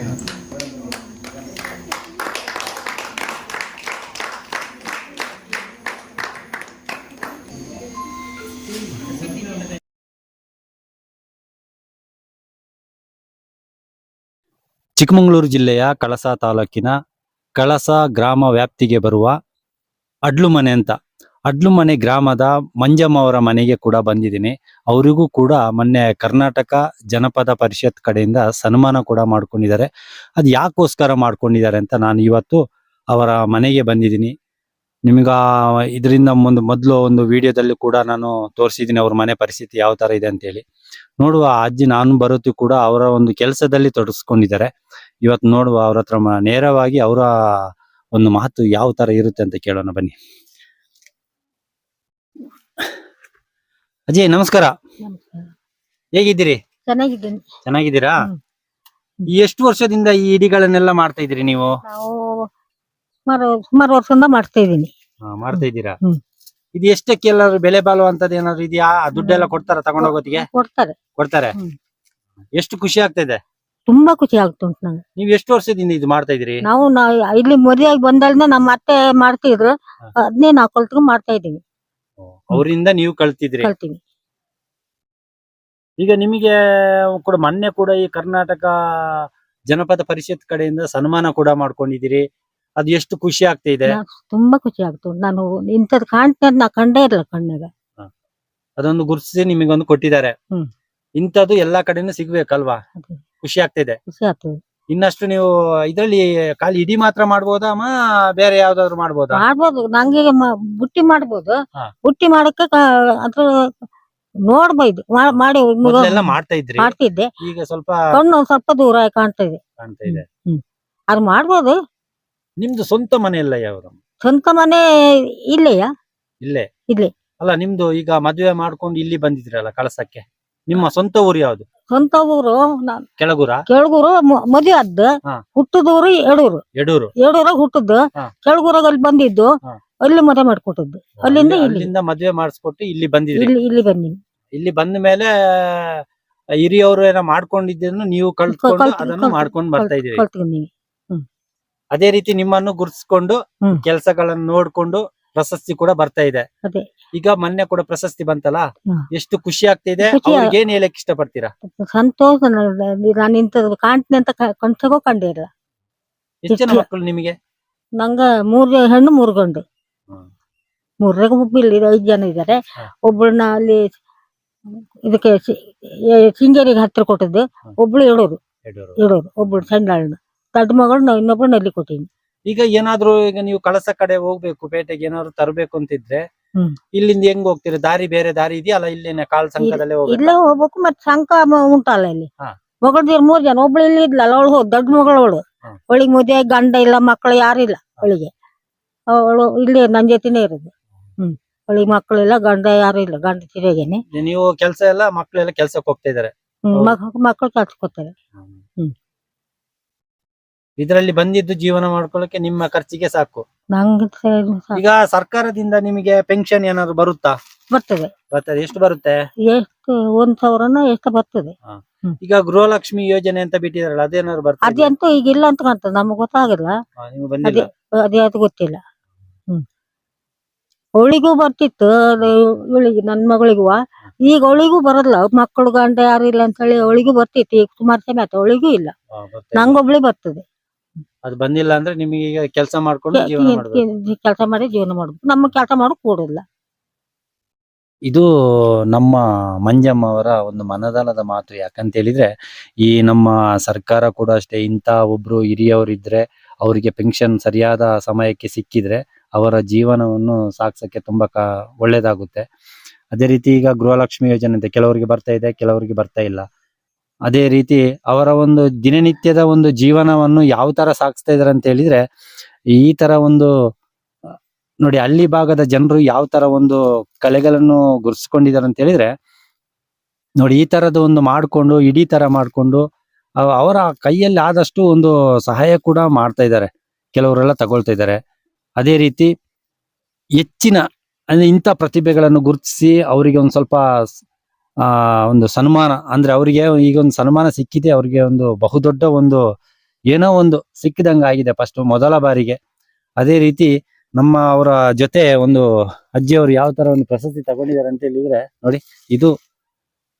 Speaker 1: ಚಿಕ್ಕಮಗಳೂರು ಜಿಲ್ಲೆಯ ಕಳಸ ತಾಲೂಕಿನ ಕಳಸ ಗ್ರಾಮ ವ್ಯಾಪ್ತಿಗೆ ಬರುವ ಅಡ್ಲುಮನೆ ಅಂತ. ಅಡ್ಲುಮನೆ ಗ್ರಾಮದ ಮಂಜಮ್ಮ ಅವರ ಮನೆಗೆ ಕೂಡ ಬಂದಿದ್ದೀನಿ. ಅವರಿಗೂ ಕೂಡ ಮೊನ್ನೆ ಕರ್ನಾಟಕ ಜನಪದ ಪರಿಷತ್ ಕಡೆಯಿಂದ ಸನ್ಮಾನ ಕೂಡ ಮಾಡ್ಕೊಂಡಿದ್ದಾರೆ. ಅದು ಯಾಕೋಸ್ಕರ ಮಾಡ್ಕೊಂಡಿದ್ದಾರೆ ಅಂತ ನಾನು ಇವತ್ತು ಅವರ ಮನೆಗೆ ಬಂದಿದ್ದೀನಿ. ನಿಮ್ಗ ಇದರಿಂದ ಒಂದು ಮೊದಲು ಒಂದು ವಿಡಿಯೋದಲ್ಲಿ ಕೂಡ ನಾನು ತೋರಿಸಿದ್ದೀನಿ ಅವ್ರ ಮನೆ ಪರಿಸ್ಥಿತಿ ಯಾವ ತರ ಇದೆ ಅಂತೇಳಿ ನೋಡುವ ಆ ಅಜ್ಜಿ ನಾನು ಬರುತ್ತಿ ಕೂಡ ಅವರ ಒಂದು ಕೆಲಸದಲ್ಲಿ ತೊಡಗಿಸ್ಕೊಂಡಿದ್ದಾರೆ. ಇವತ್ತು ನೋಡುವ ಅವ್ರ ಹತ್ರ ನೇರವಾಗಿ ಅವರ ಒಂದು ಮಾತು ಯಾವ ತರ ಇರುತ್ತೆ ಅಂತ ಕೇಳೋಣ ಬನ್ನಿ. ಅಜ್ಜಿ ನಮಸ್ಕಾರ. ಹೇಗಿದ್ದೀರಿ?
Speaker 2: ಚೆನ್ನಾಗಿದ್ದೀನಿ.
Speaker 1: ಚೆನ್ನಾಗಿದ್ದೀರಾ? ಎಷ್ಟು ವರ್ಷದಿಂದ ಈ ಇಡಿಗಳನ್ನೆಲ್ಲ ಮಾಡ್ತಾ ಇದ್ದೀರಿ ನೀವು?
Speaker 2: ನಾವು ಸುಮಾರು ಸುಮಾರು ವರ್ಷದಿಂದ ಮಾಡ್ತಾ ಇದೀನಿ
Speaker 1: ಹಾ, ಮಾಡ್ತಾ ಇದ್ದೀರಾ?
Speaker 2: ಹ್ಮ್.
Speaker 1: ಇದು ಎಷ್ಟಕ್ಕೆ ಎಲ್ಲಾದ್ರು ಬೆಲೆ ಬಾಳುವಂತದ್ದು ಅಂತದ್ ಏನಾದ್ರು ಇದೆಯಾ? ಆ ದುಡ್ಡೆಲ್ಲ ಕೊಡ್ತಾರ ತಗೊಂಡೋಗೋತಿಗೆ
Speaker 2: ಕೊಡ್ತಾರೆ.
Speaker 1: ಕೊಡ್ತಾರೆ?
Speaker 2: ಹ್ಮ್.
Speaker 1: ಎಷ್ಟು ಖುಷಿ ಆಗ್ತಾ ಇದೆ?
Speaker 2: ತುಂಬಾ ಖುಷಿ ಆಗ್ತುಂಟು ನಂಗೆ.
Speaker 1: ನೀವ್ ಎಷ್ಟು ವರ್ಷದಿಂದ ಇದು ಮಾಡ್ತಾ ಇದೀರಿ
Speaker 2: ನಾವು ನಾವು ಇಲ್ಲಿ ಮದುವೆಯಾಗಿ ಬಂದಾಗಿಂದ ನಮ್ಮ ಅತ್ತೆ ಮಾಡ್ತಿದ್ರು.
Speaker 1: ಇದ್ರು
Speaker 2: ಅದನ್ನೇ ನಾವು ಕಲ್ತ್ಕೊಂಡ್ ಮಾಡ್ತಾ ಇದೀವಿ
Speaker 1: ಅವರಿಂದ ನೀವು ಕಲ್ತಿದ್ರಿ
Speaker 2: ಕಲ್ತೀವಿ.
Speaker 1: ಈಗ ನಿಮಗೆ ಕೂಡ ಮೊನ್ನೆ ಕೂಡ ಈ ಕರ್ನಾಟಕ ಜನಪದ ಪರಿಷತ್ ಕಡೆಯಿಂದ ಸನ್ಮಾನ ಕೂಡ ಮಾಡ್ಕೊಂಡಿದ್ದೀರಿ. ಅದು ಎಷ್ಟು ಖುಷಿ ಆಗ್ತಾ ಇದೆ
Speaker 2: ತುಂಬಾ ಖುಷಿ ಆಗ್ತು. ನಾನು ಇಂಥದ್ ಕಾಣ್ತದ ನಾ ಕಂಡೇ ಇರಲ್ಲ ಕಣ್ಣಾಗ.
Speaker 1: ಅದೊಂದು ಗುರುತಿಸಿ ನಿಮಗೊಂದು ಕೊಟ್ಟಿದ್ದಾರೆ.
Speaker 2: ಹ್ಮ್.
Speaker 1: ಇಂಥದ್ದು ಎಲ್ಲಾ ಕಡೆನೂ ಸಿಗ್ಬೇಕಲ್ವಾ?
Speaker 2: ಅದೇ.
Speaker 1: ಖುಷಿ ಆಗ್ತಿದೆ.
Speaker 2: ಖುಷಿ ಆಗ್ತದೆ.
Speaker 1: ಇನ್ನಷ್ಟು ನೀವು ಇದ್ರಲ್ಲಿ ಖಾಲಿ ಇಡಿ ಮಾತ್ರ ಮಾಡ್ಬೋದಾ ಅಮ್ಮ ಬೇರೆ ಯಾವ್ದಾದ್ರು ಮಾಡ್ಬೋದಾ?
Speaker 2: ಮಾಡ್ಬೋದು. ನಂಗೆ ಮ- ಬುಟ್ಟಿ ಮಾಡ್ಬೋದು.
Speaker 1: ಹಾ.
Speaker 2: ಬುಟ್ಟಿ ಮಾಡಕ್ಕೆ ಕ- ಅದ್ರ ನೋಡ್ಬೋದು. ಮಾ- ಮಾಡಿ
Speaker 1: ಮೊದ್ಲೆಲ್ಲ ಮಾಡ್ತಾ ಇದ್ರಿ.
Speaker 2: ಮಾಡ್ತಿದ್ದೆ.
Speaker 1: ಈಗ ಸ್ವಲ್ಪ
Speaker 2: ಕಣ್ಣು ಒಂದ್ ಸ್ವಲ್ಪ ದೂರ ಕಾಣ್ತಾ ಇದೆ.
Speaker 1: ಕಾಣ್ತಾ ಇದೆ.
Speaker 2: ಅದು ಮಾಡ್ಬೋದು.
Speaker 1: ನಿಮ್ದು ಸ್ವಂತ ಮನೆ ಇಲ್ಲ ಯಾವ್ದು?
Speaker 2: ಸ್ವಂತ ಮನೆ ಇಲ್ಲೆಯಾ?
Speaker 1: ಇಲ್ಲೇ.
Speaker 2: ಇಲ್ಲೇ.
Speaker 1: ಅಲ್ಲ ನಿಮ್ದು ಈಗ ಮದುವೆ ಮಾಡ್ಕೊಂಡು ಇಲ್ಲಿ ಬಂದಿದ್ರಲ್ಲ ಕಳಸಕ್ಕೆ. ನಿಮ್ಮ ಸ್ವಂತ ಊರು ಯಾವ್ದು?
Speaker 2: ಸ್ವಂತ ಊರು ನಾನ್
Speaker 1: ಕೆಳಗೂರ?
Speaker 2: ಕೆಳಗೂರು ಮದುವೆ ಅದ್ದ ಆದ್ದು.
Speaker 1: ಹಾ.
Speaker 2: ಹುಟ್ಟದೂರು ಎಡೂರು.
Speaker 1: ಯಡೂರು
Speaker 2: ಎಡೂರ ಹುಟ್ಟದ್ದು.
Speaker 1: ಹಾ.
Speaker 2: ಕೆಳಗೂರಾಗ ಅಲ್ಲಿ ಬಂದಿದ್ದು.
Speaker 1: ಹಾ.
Speaker 2: ಅಲ್ಲಿ ಮದುವೆ ಮಾಡ್ಕೊಟ್ಟದ್ದು. ಅಲ್ಲಿಂದ
Speaker 1: ಇಲ್ಲಿಂದ
Speaker 2: ಇಲ್ಲಿ.
Speaker 1: ಅಲ್ಲಿಂದ ಮದುವೆ ಮಾಡಿಸ್ಕೊಟ್ಟು ಇಲ್ಲಿ ಬಂದಿದ್ರಿ
Speaker 2: ಇಲ್ಲಿ ಇಲ್ಲಿ ಬನ್ನಿ
Speaker 1: ಇಲ್ಲಿ ಬಂದ ಮೇಲೆ ಹಿರಿಯವರು ಏನೋ ಮಾಡ್ಕೊಂಡಿದ್ದನ್ನು ನೀವು ಕಲ್ತ್ಕೊಂಡು
Speaker 2: ಕಲ್ತ್-
Speaker 1: ಅದನ್ನು
Speaker 2: ಕಲ್ತ್-
Speaker 1: ಮಾಡ್ಕೊಂಡು ಬರ್ತಾ ಇದೀರಿ
Speaker 2: ಕಲ್ತ್ಕೊಂಡೀವಿ
Speaker 1: ಅದೇ ರೀತಿ ನಿಮ್ಮನ್ನು ಗುರುತಿಸಿಕೊಂಡು
Speaker 2: ಹ್ಮ್.
Speaker 1: ಕೆಲಸಗಳನ್ನು ನೋಡ್ಕೊಂಡು ಪ್ರಶಸ್ತಿ ಕೂಡ ಬರ್ತಾ ಇದೆ
Speaker 2: ಅದೇ.
Speaker 1: ಈಗ ಮೊನ್ನೆ ಕೂಡ ಪ್ರಶಸ್ತಿ ಬಂತಲ್ಲ
Speaker 2: ಹ್ಮ್.
Speaker 1: ಎಷ್ಟು ಖುಷಿ ಆಗ್ತಿದೆ
Speaker 2: ಖುಷಿ
Speaker 1: ಅವ್ರಿಗೆ ಏನ್ ಹೇಳಕ್ ಇಷ್ಟಪಡ್ತೀರಾ
Speaker 2: ಸಂತೋಷ. ನಾನು ಇಂಥದ್ದು ಕಾಣ್ತೀನಿ ಅಂತ ಕ- ಕಂಡಿರಲ್ಲ ಕಂಡಿಲ್ಲ
Speaker 1: ಎಷ್ಟು ಜನ
Speaker 2: ಎಷ್ಟು-
Speaker 1: ಮಕ್ಕಳು ನಿಮಗೆ
Speaker 2: ನಂಗ ಮೂರ್ ಹೆಣ್ಣು ಮೂರ್ ಗಂಡು
Speaker 1: ಹ್ಮ್.
Speaker 2: ಮೂರ್ರಾಗ ಇಲ್ಲಿ ಐದ್ ಜನ ಇದ್ದಾರೆ
Speaker 1: ಹಾ.
Speaker 2: ಒಬ್ಬಳನ್ನ ಅಲ್ಲಿ ಇದಕ್ಕೆ ಏ- ಶೃಂಗೇರಿಗೆ ಹತ್ತಿರ ಕೊಟ್ಟದ್ದು. ಒಬ್ಳು
Speaker 1: ಇಡೋರು
Speaker 2: ಇಡೋರು ಒಬ್ಳು ಸಣ್ಣಳನ್ನ ದೊಡ್ಡ ನಾವು ಇನ್ನೊಬ್ರು ನಲ್ಲಿ ಕೊಟ್ಟಿನಿ.
Speaker 1: ಈಗ ಏನಾದ್ರು ಈಗ ನೀವು ಕಳಸ ಕಡೆ ಹೋಗ್ಬೇಕು ಪೇಟೆಗೆ ಏನಾದ್ರು ತರಬೇಕು ಅಂತಿದ್ರೆ. ಇಲ್ಲಿಂದ ಹೆಂಗ್ ಹೋಗ್ತೀರಾ? ದಾರಿ ಬೇರೆ ದಾರಿ ಇದೆಯಲ್ಲ ಇಲ್ಲೇನೆ ಕಾಲ್ ಸಂಕದಲ್ಲೇ ಹೋಗ್ಬೇಕು?
Speaker 2: ಇಲ್ಲೇ ಹೋಗ್ಬೇಕು ಮತ್ತೆ ಸಂಕ ಉಂಟಲ್ಲ ಇಲ್ಲಿ.
Speaker 1: ಹಾ.
Speaker 2: ಮಗಳದಿರ್ ಮೂರ್ ಜನ ಒಬ್ಳು ಇಲ್ಲಿ ಇದ್ಲಲ್ಲ ಅವಳು ಹೋದ್ ದೊಡ್ಡ ಮಗಳು ಅವಳು. ಅವಳಿಗೆ ಮದುವೆ ಗಂಡ ಇಲ್ಲ ಮಕ್ಕಳು ಯಾರು ಇಲ್ಲ ಅವಳಿಗೆ. ಅವಳು ಇಲ್ಲಿ ನನ್ ಜೊತೆನೇ ಇರೋದು. ಹ್ಮ್. ಅವಳಿಗೆ ಮಕ್ಕಳಿಲ್ಲ ಗಂಡ ಯಾರು ಇಲ್ಲ ಗಂಡ ತಿರುಗೇನೆ.
Speaker 1: ನೀವು ಕೆಲಸ ಎಲ್ಲ ಮಕ್ಕಳೆಲ್ಲ ಕೆಲ್ಸಕ್ಕೆ ಹೋಗ್ತಾ ಇದಾರೆ
Speaker 2: ಮಕ್ಳು
Speaker 1: ಕೆಲ್ಸಕ್ಕೆ
Speaker 2: ಹೋಗ್ತಾರೆ. ಮಕ್ಕಳು ಹ್ಮ್.
Speaker 1: ಇದರಲ್ಲಿ ಬಂದಿದ್ದು ಜೀವನ ಮಾಡ್ಕೊಳ್ಳಕ್ಕೆ ನಿಮ್ಮ ಖರ್ಚಿಗೆ ಸಾಕು.
Speaker 2: ನಂಗೆ
Speaker 1: ಈಗ ಸರ್ಕಾರದಿಂದ ನಿಮಗೆ ಪೆನ್ಷನ್ ಏನಾದ್ರು ಬರುತ್ತಾ?
Speaker 2: ಬರ್ತದೆ.
Speaker 1: ಬರ್ತದೆ. ಎಷ್ಟು ಬರುತ್ತೆ?
Speaker 2: ಎಷ್ಟು? ಒಂದ್ ಸಾವಿರನ ಎಷ್ಟು ಬರ್ತದೆ.
Speaker 1: ಈಗ ಗೃಹಲಕ್ಷ್ಮಿ ಯೋಜನೆ ಅಂತ ಬಿಟ್ಟಿದಾರಲ್ಲ ಅದೇನಾದ್ರು ಬರ್ತದೆ?
Speaker 2: ಅದಂತೂ ಈಗ ಇಲ್ಲ ಅಂತ ಕಾಣ್ತದೆ. ನಮ್ಗೆ ಗೊತ್ತಾಗಿಲ್ಲ.
Speaker 1: ಬಂದಿಲ್ಲ.
Speaker 2: ಅದೇ ಅದು ಗೊತ್ತಿಲ್ಲ. ಹ್ಮ್. ಅವಳಿಗೂ ಬರ್ತಿತ್ತು ಅದು ಇವಳಿಗೆ ನನ್ ಮಗಳಿಗೂ. ಈಗ ಅವಳಿಗೂ ಬರಲ್ಲ. ಮಕ್ಕಳು ಗಂಡ ಯಾರು ಇಲ್ಲ ಅಂತ ಹೇಳಿ ಅವಳಿಗೂ ಬರ್ತಿತ್ತು. ಈಗ ಸುಮಾರು ಸಮಯ ಆಯ್ತು ಅವಳಿಗೂ ಇಲ್ಲ.
Speaker 1: ಹಾ,
Speaker 2: ನಂಗೊಬ್ಳಿ ಬರ್ತದೆ.
Speaker 1: ಅದು ಬಂದಿಲ್ಲ ಅಂದ್ರೆ ನಿಮಗೆ ಈಗ ಕೆಲಸ ಮಾಡ್ಕೊಂಡು ಜೀವನ ಮಾಡಬೇಕು
Speaker 2: ಕೆಲಸ ಮಾಡಿ ಜೀವನ ಮಾಡಬೇಕು ನಮ್ಮ ಕೆಲಸ ಮಾಡೋಕ್ ಕೊಡಲ್ಲ
Speaker 1: ಇದು ನಮ್ಮ ಮಂಜಮ್ಮ ಅವರ ಒಂದು ಮನದಾಳದ ಮಾತು ಯಾಕಂತ ಹೇಳಿದ್ರೆ ಈ ನಮ್ಮ ಸರ್ಕಾರ ಕೂಡ ಅಷ್ಟೇ ಇಂಥ ಒಬ್ರು ಹಿರಿಯವರು ಇದ್ರೆ ಅವರಿಗೆ ಪೆನ್ಷನ್ ಸರಿಯಾದ ಸಮಯಕ್ಕೆ ಸಿಕ್ಕಿದ್ರೆ ಅವರ ಜೀವನವನ್ನು ಸಾಗಿಸಕ್ಕೆ ತುಂಬಾ ಕ ಒಳ್ಳೇದಾಗುತ್ತೆ. ಅದೇ ರೀತಿ ಈಗ ಗೃಹಲಕ್ಷ್ಮಿ ಯೋಜನೆ ಅಂತ ಕೆಲವರಿಗೆ ಬರ್ತಾ ಇದೆ ಕೆಲವರಿಗೆ ಬರ್ತಾ ಇಲ್ಲ. ಅದೇ ರೀತಿ ಅವರ ಒಂದು ದಿನನಿತ್ಯದ ಒಂದು ಜೀವನವನ್ನು ಯಾವ ತರ ಸಾಗಿಸ್ತಾ ಇದಾರೆ ಅಂತ ಹೇಳಿದ್ರೆ, ಈ ತರ ಒಂದು, ನೋಡಿ ಹಳ್ಳಿ ಭಾಗದ ಜನರು ಯಾವ ತರ ಒಂದು ಕಲೆಗಳನ್ನು ಗುರ್ಸ್ಕೊಂಡಿದ್ದಾರೆ ಅಂತ ಹೇಳಿದ್ರೆ, ನೋಡಿ ಈ ತರದ ಒಂದು ಮಾಡ್ಕೊಂಡು, ಇಡೀ ತರ ಮಾಡ್ಕೊಂಡು, ಅವ- ಅವರ ಕೈಯಲ್ಲಿ ಆದಷ್ಟು ಒಂದು ಸಹಾಯ ಕೂಡ ಮಾಡ್ತಾ ಇದ್ದಾರೆ ಕೆಲವರೆಲ್ಲ ತಗೊಳ್ತಾ ಇದ್ದಾರೆ ಅದೇ ರೀತಿ ಹೆಚ್ಚಿನ, ಅಂದ್ರೆ ಇಂಥ ಪ್ರತಿಭೆಗಳನ್ನು ಗುರುತಿಸಿ ಅವರಿಗೆ ಒಂದು ಸ್ವಲ್ಪ ಆ, ಒಂದು ಸನ್ಮಾನ. ಅಂದ್ರೆ ಅವರಿಗೆ ಈಗ ಒಂದು ಸನ್ಮಾನ ಸಿಕ್ಕಿದೆ, ಅವರಿಗೆ ಒಂದು ಬಹುದೊಡ್ಡ ಒಂದು ಏನೋ ಒಂದು ಸಿಕ್ಕಿದಂಗ ಆಗಿದೆ ಫಸ್ಟ್ ಮೊದಲ ಬಾರಿಗೆ. ಅದೇ ರೀತಿ ನಮ್ಮ ಅವರ ಜೊತೆ ಒಂದು ಅಜ್ಜಿಯವರು ಯಾವ ತರ ಒಂದು ಪ್ರಶಸ್ತಿ ತಗೊಂಡಿದ್ದಾರೆ ಅಂತ ಹೇಳಿದ್ರೆ, ನೋಡಿ, ಇದು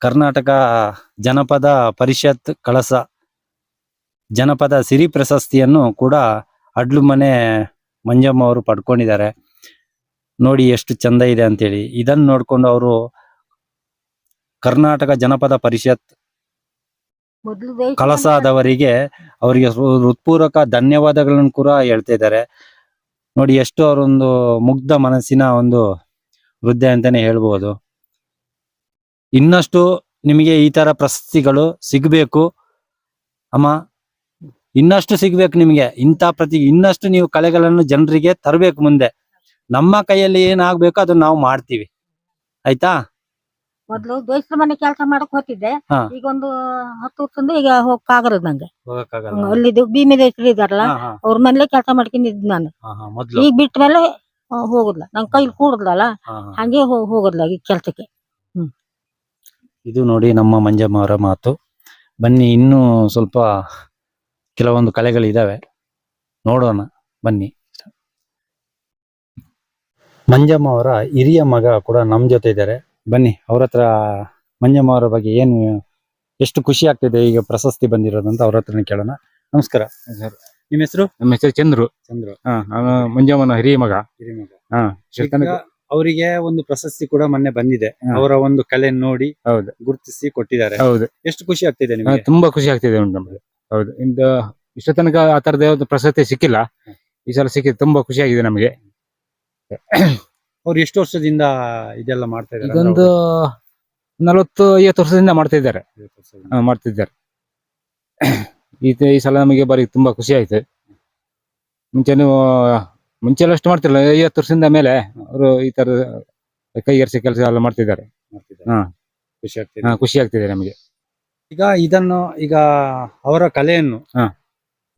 Speaker 1: ಕರ್ನಾಟಕ ಜನಪದ ಪರಿಷತ್ ಕಳಸ, ಜನಪದ ಸಿರಿ ಪ್ರಶಸ್ತಿಯನ್ನು ಕೂಡ ಅಡ್ಲು ಮನೆ ಮಂಜಮ್ಮ ಅವರು ಪಡ್ಕೊಂಡಿದ್ದಾರೆ. ನೋಡಿ ಎಷ್ಟು ಚಂದ ಇದೆ ಅಂತೇಳಿ. ಇದನ್ನು ನೋಡ್ಕೊಂಡು ಅವರು ಕರ್ನಾಟಕ ಜನಪದ ಪರಿಷತ್ ಕಳಸಾದವರಿಗೆ ಅವರಿಗೆ ಹೃತ್ಪೂರ್ವಕ ಧನ್ಯವಾದಗಳನ್ನು ಕೂಡ ಹೇಳ್ತಾ ಇದ್ದಾರೆ. ನೋಡಿ ಎಷ್ಟು ಅವರೊಂದು ಮುಗ್ಧ ಮನಸ್ಸಿನ ಒಂದು ವೃದ್ಧೆ ಅಂತಾನೆ ಹೇಳ್ಬೋದು. ಇನ್ನಷ್ಟು ನಿಮಗೆ ಈ ತರ ಪ್ರಶಸ್ತಿಗಳು ಸಿಗ್ಬೇಕು. ಅಮ್ಮ ಇನ್ನಷ್ಟು ಸಿಗ್ಬೇಕು ನಿಮಗೆ. ಇಂಥ ಪ್ರತಿ ಇನ್ನಷ್ಟು ನೀವು ಕಲೆಗಳನ್ನು ಜನರಿಗೆ ತರಬೇಕು ಮುಂದೆ. ನಮ್ಮ ಕೈಯಲ್ಲಿ ಏನಾಗ್ಬೇಕು ಅದನ್ನ ನಾವು ಮಾಡ್ತೀವಿ. ಆಯ್ತಾ?
Speaker 2: ಮೊದ್ಲು ದೇಶದ ಮನೆ ಕೆಲಸ ಮಾಡಕ್ ಹೋಗ್ತಿದ್ದೆ.
Speaker 1: ಹಾ.
Speaker 2: ಈಗ ಒಂದು ಹತ್ತು ವರ್ಷದಿಂದ ಈಗ ಹೋಗಕ್ಕಾಗಲ್ಲ ನಂಗೆ.
Speaker 1: ಹೋಗಕ್ಕಾಗಲ್ಲ.
Speaker 2: ಅಲ್ಲಿ ಭೀಮೆ ದೇಶ ಇದಾರಲ್ಲ
Speaker 1: ಹಾ, ಹಾ,
Speaker 2: ಅವ್ರ ಮನೇಲೆ ಕೆಲಸ ಮಾಡ್ಕೊಂಡಿದ್ ನಾನು.
Speaker 1: ಹಾ, ಹಾ, ಮೊದ್ಲು.
Speaker 2: ಈಗ ಬಿಟ್ಟ ಮೇಲೆ ಹೋಗುದಿಲ್ಲ. ನನ್ ಕೈಲಿ ಕೂಡುದಿಲ್ಲ
Speaker 1: ಹಾ, ಹಾ.
Speaker 2: ಹಂಗೆ ಹೋ- ಹೋಗುದಿಲ್ಲ ಈಗ ಕೆಲ್ಸಕ್ಕೆ.
Speaker 1: ಇದು ನೋಡಿ ನಮ್ಮ ಮಂಜಮ್ಮ ಅವರ ಮಾತು. ಬನ್ನಿ ಇನ್ನೂ ಸ್ವಲ್ಪ ಕೆಲವೊಂದು ಕಲೆಗಳಿದಾವೆ. ನೋಡೋಣ ಬನ್ನಿ. ಮಂಜಮ್ಮ ಅವರ ಹಿರಿಯ ಮಗ ಕೂಡ ನಮ್ ಜೊತೆ ಇದ್ದಾರೆ ಬನ್ನಿ ಅವ್ರ ಹತ್ರ ಮಂಜಮ್ಮ ಅವರ ಬಗ್ಗೆ ಏನು ಎಷ್ಟು ಖುಷಿ ಆಗ್ತಿದೆ ಈಗ ಪ್ರಶಸ್ತಿ ಬಂದಿರೋದು ಅಂತ ಅವ್ರ ಹತ್ರನೇ ಕೇಳೋಣ. ನಮಸ್ಕಾರ.
Speaker 4: ಸರ್
Speaker 1: ನಿಮ್ಮ ಹೆಸರು?
Speaker 4: ನಮ್ಮ ಹೆಸರು ಚಂದ್ರು.
Speaker 1: ಚಂದ್ರು.
Speaker 4: ಹಾ ನಾನು ಮಂಜಮ್ಮನ ಹಿರಿಯ ಮಗ.
Speaker 1: ಹಿರಿಯ ಮಗ
Speaker 4: ಹಾ
Speaker 1: ಈಗ ಅವರಿಗೆ ಒಂದು ಪ್ರಶಸ್ತಿ ಕೂಡ ಮೊನ್ನೆ ಬಂದಿದೆ. ಅವರ ಒಂದು ಕಲೆ ನೋಡಿ
Speaker 4: ಹೌದು.
Speaker 1: ಗುರುತಿಸಿ ಕೊಟ್ಟಿದ್ದಾರೆ.
Speaker 4: ಹೌದು.
Speaker 1: ಎಷ್ಟು ಖುಷಿ ಆಗ್ತಿದೆ
Speaker 4: ಹಾ,
Speaker 1: ನಿಮಗೆ
Speaker 4: ತುಂಬಾ ಖುಷಿ ಆಗ್ತಿದೆ ಉಂಟು ನಮಗೆ. ಹೌದು ಇಂದ ಇಷ್ಟ ತನಕ ಆ ತರದ ಯಾವ್ದು ಪ್ರಶಸ್ತಿ ಸಿಕ್ಕಿಲ್ಲ. ಈ ಸಲ ಸಿಕ್ಕಿದೆ ತುಂಬಾ ಖುಷಿ ಆಗಿದೆ ನಮಗೆ.
Speaker 1: ಅವ್ರು ಎಷ್ಟು ವರ್ಷದಿಂದ ಇದೆಲ್ಲ ಮಾಡ್ತಾ ಇದ್ದಾರೆ?
Speaker 4: ಇದೊಂದು ನಲವತ್ತು ಐವತ್ತು ವರ್ಷದಿಂದ ಮಾಡ್ತಾ ಇದ್ದಾರೆ. ಹಾ, ಮಾಡ್ತಿದ್ದಾರೆ ಈ ಈ ಸಲ ನಮಗೆ ಬಾರಿ ತುಂಬಾ ಖುಷಿ ಆಯ್ತು. ನೀವು ಮುಂಚೆ ಎಲ್ಲ ಅಷ್ಟು ಮಾಡ್ತಿರಲ್ಲ ಐವತ್ತು ವರ್ಷದಿಂದ ಮೇಲೆ ಅವರು ಈ ತರ ಕೈಗೆರ್ಸಿ ಕೆಲಸ ಎಲ್ಲ ಮಾಡ್ತಿದ್ದಾರೆ. ಹಾ.
Speaker 1: ಖುಷಿ ಆಗ್ತಿದೆ.
Speaker 4: ಹಾ, ಖುಷಿ ಆಗ್ತಿದೆ ನಮಗೆ.
Speaker 1: ಈಗ ಇದನ್ನು ಈಗ ಅವರ ಕಲೆಯನ್ನು
Speaker 4: ಹಾ.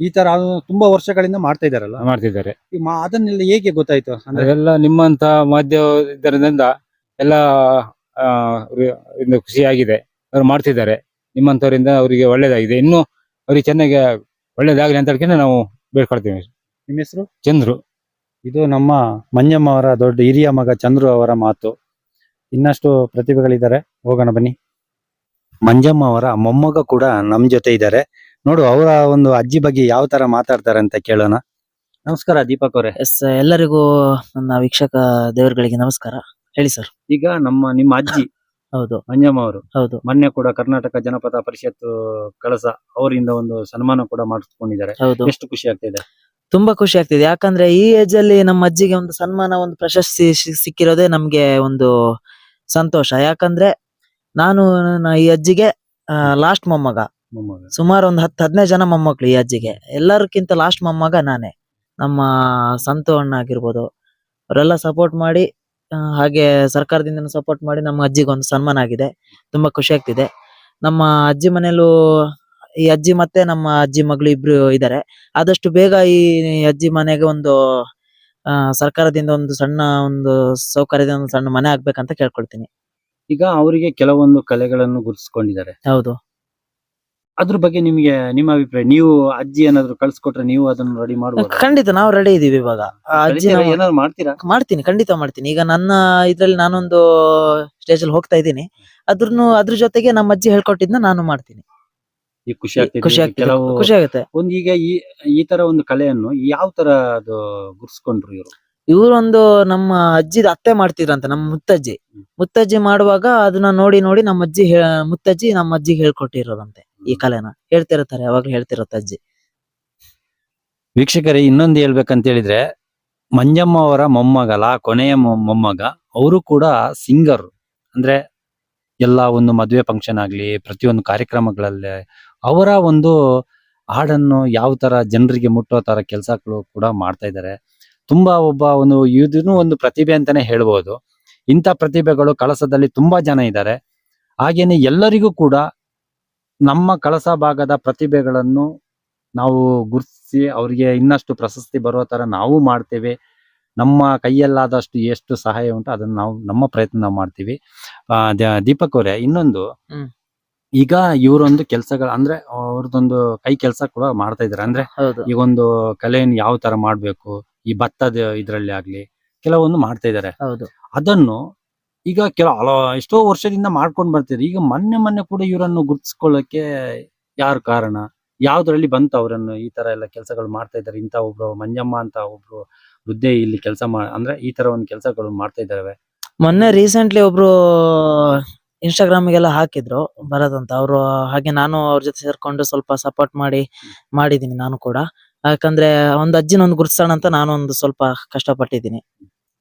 Speaker 1: ಈ ತರ ತುಂಬಾ ವರ್ಷಗಳಿಂದ ಮಾಡ್ತಾ ಇದಾರಲ್ಲ?
Speaker 4: ಮಾಡ್ತಿದ್ದಾರೆ.
Speaker 1: ಈ ಮಾ- ಅದನ್ನೆಲ್ಲ ಹೇಗೆ ಗೊತ್ತಾಯ್ತು? ಅಂದ್ರೆ
Speaker 4: ಅದೆಲ್ಲ ನಿಮ್ಮಂತ ಮಾಧ್ಯಮ ಇದರಿಂದ ಎಲ್ಲ ಆ, ಅವ್ರು- ಇಂದ ಖುಷಿಯಾಗಿದೆ. ಅವ್ರು ಮಾಡ್ತಿದ್ದಾರೆ. ನಿಮ್ಮಂತವರಿಂದ ಅವರಿಗೆ ಒಳ್ಳೇದಾಗಿದೆ. ಇನ್ನು ಅವ್ರಿಗೆ ಚೆನ್ನಾಗಿ ಒಳ್ಳೇದಾಗಲಿ ಅಂತ ಹೇಳ್ಕೊಂಡು ನಾವು ಬೇಡ್ಕೊಳ್ತೀವಿ.
Speaker 1: ನಿಮ್ಮ ಹೆಸರು?
Speaker 4: ಚಂದ್ರು.
Speaker 1: ಇದು ನಮ್ಮ ಮಂಜಮ್ಮ ಅವರ ದೊಡ್ಡ ಹಿರಿಯ ಮಗ ಚಂದ್ರು ಅವರ ಮಾತು. ಇನ್ನಷ್ಟು ಪ್ರತಿಭೆಗಳಿದ್ದಾರೆ. ಹೋಗೋಣ ಬನ್ನಿ. ಮಂಜಮ್ಮ ಅವರ ಮೊಮ್ಮಗ ಕೂಡ ನಮ್ ಜೊತೆ ಇದ್ದಾರೆ. ನೋಡು ಅವರ ಒಂದು ಅಜ್ಜಿ ಬಗ್ಗೆ ಯಾವ ತರ ಮಾತಾಡ್ತಾರೆ ಅಂತ ಕೇಳೋಣ. ನಮಸ್ಕಾರ ದೀಪಕ್ ಅವರೇ.
Speaker 5: ಎಸ್ ಎಲ್ಲರಿಗೂ ನನ್ನ ವೀಕ್ಷಕ ದೇವರುಗಳಿಗೆ ನಮಸ್ಕಾರ. ಹೇಳಿ ಸರ್.
Speaker 1: ಈಗ ನಮ್ಮ ನಿಮ್ಮ ಅಜ್ಜಿ
Speaker 5: ಹೌದು.
Speaker 1: ಮಂಜಮ್ಮ ಅವರು.
Speaker 5: ಹೌದು.
Speaker 1: ಮೊನ್ನೆ ಕೂಡ ಕರ್ನಾಟಕ ಜನಪದ ಪರಿಷತ್ ಕಳಸ ಅವರಿಂದ ಒಂದು ಸನ್ಮಾನ ಕೂಡ ಮಾಡಿಸ್ಕೊಂಡಿದ್ದಾರೆ.
Speaker 5: ಹೌದು.
Speaker 1: ಎಷ್ಟು ಖುಷಿ ಆಗ್ತಿದೆ
Speaker 5: ತುಂಬಾ ಖುಷಿ ಆಗ್ತಿದೆ ಯಾಕಂದ್ರೆ ಈ ಏಜ್ ಅಲ್ಲಿ ನಮ್ಮ ಅಜ್ಜಿಗೆ ಒಂದು ಸನ್ಮಾನ ಒಂದು ಪ್ರಶಸ್ತಿ ಸಿಕ್ಕಿರೋದೇ ನಮ್ಗೆ ಒಂದು ಸಂತೋಷ. ಯಾಕಂದ್ರೆ ನಾನು ನನ್ನ ಈ ಅಜ್ಜಿಗೆ ಲಾಸ್ಟ್ ಮೊಮ್ಮಗ
Speaker 1: ಮೊಮ್ಮಗ.
Speaker 5: ಸುಮಾರು ಒಂದು ಹತ್ತು ಹದಿನೈದು ಜನ ಮೊಮ್ಮಕ್ಳು ಈ ಅಜ್ಜಿಗೆ. ಎಲ್ಲರಕ್ಕಿಂತ ಲಾಸ್ಟ್ ಮೊಮ್ಮಗ ನಾನೇ. ನಮ್ಮ ಸಂತು ಅಣ್ಣ ಆಗಿರ್ಬೋದು. ಅವರೆಲ್ಲ ಸಪೋರ್ಟ್ ಮಾಡಿ ಹಾಗೆ ಸರ್ಕಾರದಿಂದ ಸಪೋರ್ಟ್ ಮಾಡಿ ನಮ್ಮ ಅಜ್ಜಿಗೆ ಒಂದು ಸನ್ಮಾನ ಆಗಿದೆ. ತುಂಬಾ ಖುಷಿ ಆಗ್ತಿದೆ. ನಮ್ಮ ಅಜ್ಜಿ ಮನೇಲೂ ಈ ಅಜ್ಜಿ ಮತ್ತೆ ನಮ್ಮ ಅಜ್ಜಿ ಮಗಳು ಇಬ್ರು ಇದ್ದಾರೆ ಆದಷ್ಟು ಬೇಗ ಈ ಅಜ್ಜಿ ಮನೆಗೆ ಒಂದು ಆ, ಸರ್ಕಾರದಿಂದ ಒಂದು ಸಣ್ಣ ಒಂದು ಸೌಕರ್ಯದಿಂದ ಒಂದು ಸಣ್ಣ ಮನೆ ಆಗ್ಬೇಕಂತ ಕೇಳ್ಕೊಳ್ತೀನಿ.
Speaker 1: ಈಗ ಅವರಿಗೆ ಕೆಲವೊಂದು ಕಲೆಗಳನ್ನು ಗುರುತಿಸ್ಕೊಂಡಿದ್ದಾರೆ.
Speaker 5: ಹೌದು.
Speaker 1: ಅದ್ರ ಬಗ್ಗೆ ನಿಮಗೆ ನಿಮ್ಮ ಅಭಿಪ್ರಾಯ ನೀವು ಅಜ್ಜಿ ಏನಾದ್ರು ಕಳ್ಸಿಕೊಟ್ರೆ ನೀವು ಅದನ್ನ ರೆಡಿ ಮಾಡ್ಬೋದು?
Speaker 5: ಖಂಡಿತ ನಾವು ರೆಡಿ ಇದೀವಿ ಇವಾಗ. ಆ ಅಜ್ಜಿ ನಾವು-
Speaker 1: ಏನಾದ್ರು ಮಾಡ್ತೀರಾ?
Speaker 5: ಮಾಡ್ತೀನಿ ಖಂಡಿತ ಮಾಡ್ತೀನಿ. ಈಗ ನನ್ನ ಇದ್ರಲ್ಲಿ ನಾನೊಂದು ಸ್ಟೇಜ್ ಅಲ್ಲಿ ಹೋಗ್ತಾ ಇದ್ದೀನಿ. ಅದ್ರನ್ನು ಅದ್ರ ಜೊತೆಗೆ ನಮ್ಮ ಅಜ್ಜಿ ಹೇಳ್ಕೊಟ್ಟಿದ್ನ ನಾನು ಮಾಡ್ತೀನಿ.
Speaker 1: ಈಗ ಖುಷಿ ಆಗ್ತಿದೆ
Speaker 5: ಖುಷಿ ಆಗ್ತದೆ.
Speaker 1: ಕೆಲವು
Speaker 5: ಖುಷಿ ಆಗುತ್ತೆ.
Speaker 1: ಒಂದು ಈಗ ಈ ಈ ತರ ಒಂದು ಕಲೆಯನ್ನು ಯಾವ ತರ ಅದು ಗುರ್ಸ್ಕೊಂಡ್ರು ಇವರು?
Speaker 5: ಇವ್ರೊಂದು ನಮ್ಮ ಅಜ್ಜಿದ ಅತ್ತೆ ಮಾಡ್ತಿದ್ರಂತೆ ನಮ್ಮ ಮುತ್ತಜ್ಜಿ. ಮುತ್ತಜ್ಜಿ ಮಾಡುವಾಗ ಅದನ್ನ ನೋಡಿ ನೋಡಿ ನಮ್ಮ ಅಜ್ಜಿ ಹೇ- ಮುತ್ತಜ್ಜಿ ನಮ್ಮ ಅಜ್ಜಿಗೆ ಹೇಳ್ಕೊಟ್ಟಿರೋದಂತೆ. ಈ ಕಲೆನ. ಹೇಳ್ತಿರ್ತಾರೆ ಯಾವಾಗ್ಲೂ ಹೇಳ್ತಿರತ್ತ ಅಜ್ಜಿ.
Speaker 1: ವೀಕ್ಷಕರೇ, ಇನ್ನೊಂದು ಹೇಳ್ಬೇಕಂತ ಹೇಳಿದ್ರೆ, ಮಂಜಮ್ಮ ಅವರ ಮೊಮ್ಮಗಲ, ಕೊನೆಯ ಮೊಮ್- ಮೊಮ್ಮಗ, ಅವರು ಕೂಡ ಸಿಂಗರ್. ಅಂದ್ರೆ, ಎಲ್ಲ ಒಂದು ಮದುವೆ ಫಂಕ್ಷನ್ ಆಗ್ಲಿ, ಪ್ರತಿಯೊಂದು ಕಾರ್ಯಕ್ರಮಗಳಲ್ಲಿ ಅವರ ಒಂದು ಹಾಡನ್ನು ಯಾವ ತರ ಜನರಿಗೆ ಮುಟ್ಟೋ ತರ ಕೆಲಸಗಳು ಕೂಡ ಮಾಡ್ತಾ ಇದ್ದಾರೆ. ತುಂಬಾ ಒಬ್ಬ ಒಂದು, ಇದನ್ನು ಒಂದು ಪ್ರತಿಭೆ ಅಂತಾನೆ ಹೇಳ್ಬೋದು. ಇಂಥ ಪ್ರತಿಭೆಗಳು ಕಳಸದಲ್ಲಿ ತುಂಬಾ ಜನ ಇದ್ದಾರೆ. ಹಾಗೇನೆ ಎಲ್ಲರಿಗೂ ಕೂಡ ನಮ್ಮ ಕಳಸ ಭಾಗದ ಪ್ರತಿಭೆಗಳನ್ನು ನಾವು ಗುರುತಿಸಿ ಅವರಿಗೆ ಇನ್ನಷ್ಟು ಪ್ರಶಸ್ತಿ ಬರೋ ತರ ನಾವು ಮಾಡ್ತೇವೆ. ನಮ್ಮ ಕೈಯಲ್ಲಾದಷ್ಟು ಎಷ್ಟು ಸಹಾಯ ಉಂಟು ಅದನ್ನ ನಾವು ನಮ್ಮ ಪ್ರಯತ್ನ ನಾವು ಮಾಡ್ತೀವಿ. ಆ, ದ- ದೀಪಕ್ ಅವರೇ ಇನ್ನೊಂದು.
Speaker 5: ಹ್ಮ್.
Speaker 1: ಈಗ ಇವರೊಂದು ಕೆಲಸಗಳ ಅಂದ್ರೆ ಅವ್ರದ್ದೊಂದು ಕೈ ಕೆಲಸ ಕೂಡ ಮಾಡ್ತಾ ಇದಾರೆ ಅಂದ್ರೆ
Speaker 5: ಹೌದು.
Speaker 1: ಈಗ ಒಂದು ಕಲೆಯನ್ನು ಯಾವ ತರ ಮಾಡ್ಬೇಕು ಈ ಭತ್ತದ ಇದ್ರಲ್ಲಿ ಆಗ್ಲಿ ಕೆಲವೊಂದು ಮಾಡ್ತಾ ಇದಾರೆ
Speaker 5: ಹೌದು.
Speaker 1: ಅದನ್ನು ಈಗ ಕೆಲ ಎಷ್ಟೋ ವರ್ಷದಿಂದ ಮಾಡ್ಕೊಂಡು ಬರ್ತಿದ್ರು. ಈಗ ಮೊನ್ನೆ ಮೊನ್ನೆ ಕೂಡ ಇವರನ್ನು ಗುರ್ತಿಸ್ಕೊಳ್ಳಕ್ಕೆ ಯಾರು ಕಾರಣ? ಯಾವ್ದ್ರಲ್ಲಿ ಬಂತು ಅವರನ್ನು? ಈ ತರ ಎಲ್ಲ ಕೆಲಸಗಳು ಮಾಡ್ತಾ ಇದ್ದಾರೆ. ಇಂತ ಒಬ್ರು ಮಂಜಮ್ಮ ಅಂತ ಒಬ್ರು ವೃದ್ಧೆ ಇಲ್ಲಿ ಕೆಲಸ ಮಾ, ಅಂದ್ರೆ ಈ ತರ ಒಂದು ಕೆಲಸಗಳು ಮಾಡ್ತಾ ಇದ್ದಾರೆ
Speaker 5: ಮೊನ್ನೆ ರೀಸೆಂಟ್ಲಿ ಒಬ್ರು ಇನ್ಸ್ಟಾಗ್ರಾಮ್ ಗೆಲ್ಲ ಹಾಕಿದ್ರು ಭರತ್ ಅಂತ ಅವರು ಹಾಗೆ ನಾನು ಅವ್ರ ಜೊತೆ ಸೇರ್ಕೊಂಡು ಸ್ವಲ್ಪ ಸಪೋರ್ಟ್ ಮಾಡಿ, ಮಾಡಿದೀನಿ ನಾನು ಕೂಡ. ಯಾಕಂದ್ರೆ ಒಂದ್ ಅಜ್ಜಿನ ಒಂದು ಗುರ್ತಿಸೋಣ ಅಂತ ನಾನು ಒಂದು ಸ್ವಲ್ಪ ಕಷ್ಟಪಟ್ಟಿದ್ದೀನಿ.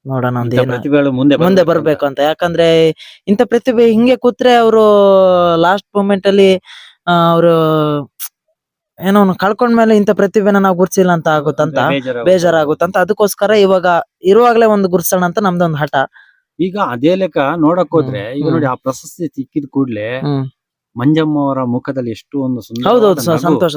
Speaker 5: ನೋಡೋಣ ಒಂದ್
Speaker 1: ಇಂಥ ಪ್ರತಿಭೆಗಳು ಮುಂದೆ
Speaker 5: ಮುಂದೆ
Speaker 1: ಬರ್ಬೇಕು
Speaker 5: ಅಂತ. ಯಾಕಂದ್ರೆ ಇಂಥ ಪ್ರತಿಭೆ ಹಿಂಗೆ ಕೂತ್ರೆ ಅವರು ಲಾಸ್ಟ್ ಮೂಮೆಂಟ್ ಅಲ್ಲಿ ಅವರು ಏನೋ ಕಳ್ಕೊಂಡ ಕಳ್ಕೊಂಡ್ಮೇಲೆ ಇಂತ ಪ್ರತಿಭೆನ ನಾವು ಗುರ್ಸಿಲ್ಲ ಅಂತ ಆಗುತ್ತಂತ.
Speaker 1: ಬೇಜಾರಾಗುತ್ತೆ.
Speaker 5: ಬೇಜಾರಾಗುತ್ತಂತ. ಅದಕ್ಕೋಸ್ಕರ ಇವಾಗ ಇರುವಾಗ್ಲೇ ಒಂದು ಗುರ್ಸೋಣ ಅಂತ ನಮ್ದೊಂದು ಹಠ.
Speaker 1: ಈಗ ಅದೇ ಲೆಕ್ಕ ನೋಡಕ್ ಹೋದ್ರೆ ಈಗ ನೋಡಿ ಆ ಪ್ರಶಸ್ತಿ ಸಿಕ್ಕಿದ ಕೂಡ್ಲೆ ಮಂಜಮ್ಮ ಅವರ ಮುಖದಲ್ಲಿ ಎಷ್ಟು ಒಂದು
Speaker 5: ಹೌದೌದು ಸಂತೋಷ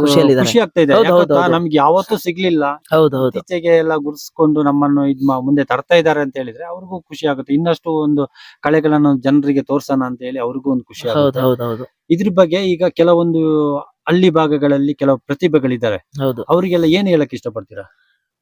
Speaker 5: ಖುಷಿಯಲ್ಲಿದ್ದಾರೆ
Speaker 1: ಖುಷಿ ಆಗ್ತಾ ಇದೆ.
Speaker 5: ಹೌದು,
Speaker 1: ಯಾಕ್
Speaker 5: ಹೌದು,
Speaker 1: ಗೊತ್ತಾ?
Speaker 5: ಹೌದು.
Speaker 1: ನಮ್ಗೆ ಯಾವತ್ತೂ ಸಿಗ್ಲಿಲ್ಲ.
Speaker 5: ಹೌದು ಹೌದು
Speaker 1: ಇತ್ತೀಚೆಗೆ ಎಲ್ಲ ಗುರುಸ್ಕೊಂಡು ನಮ್ಮನ್ನು ಇದ್ ಮಾ- ಮುಂದೆ ತರ್ತಾ ಇದ್ದಾರೆ ಅಂತ ಹೇಳಿದ್ರೆ ಅವ್ರಿಗೂ ಖುಷಿ ಆಗುತ್ತೆ. ಇನ್ನಷ್ಟು ಒಂದು ಕಳೆಗಳನ್ನು ಜನರಿಗೆ ತೋರ್ಸೋಣ ಅಂತ ಹೇಳಿ ಅವ್ರಿಗೂ ಒಂದು ಖುಷಿ ಆಗುತ್ತೆ.
Speaker 5: ಹೌದು ಹೌದು
Speaker 1: ಇದ್ರ ಬಗ್ಗೆ ಈಗ ಕೆಲವೊಂದು ಹಳ್ಳಿ ಭಾಗಗಳಲ್ಲಿ ಕೆಲವು ಪ್ರತಿಭೆಗಳಿದ್ದಾರೆ.
Speaker 5: ಹೌದು.
Speaker 1: ಅವರಿಗೆಲ್ಲ ಏನ್ ಹೇಳಕ್ ಇಷ್ಟಪಡ್ತೀರಾ?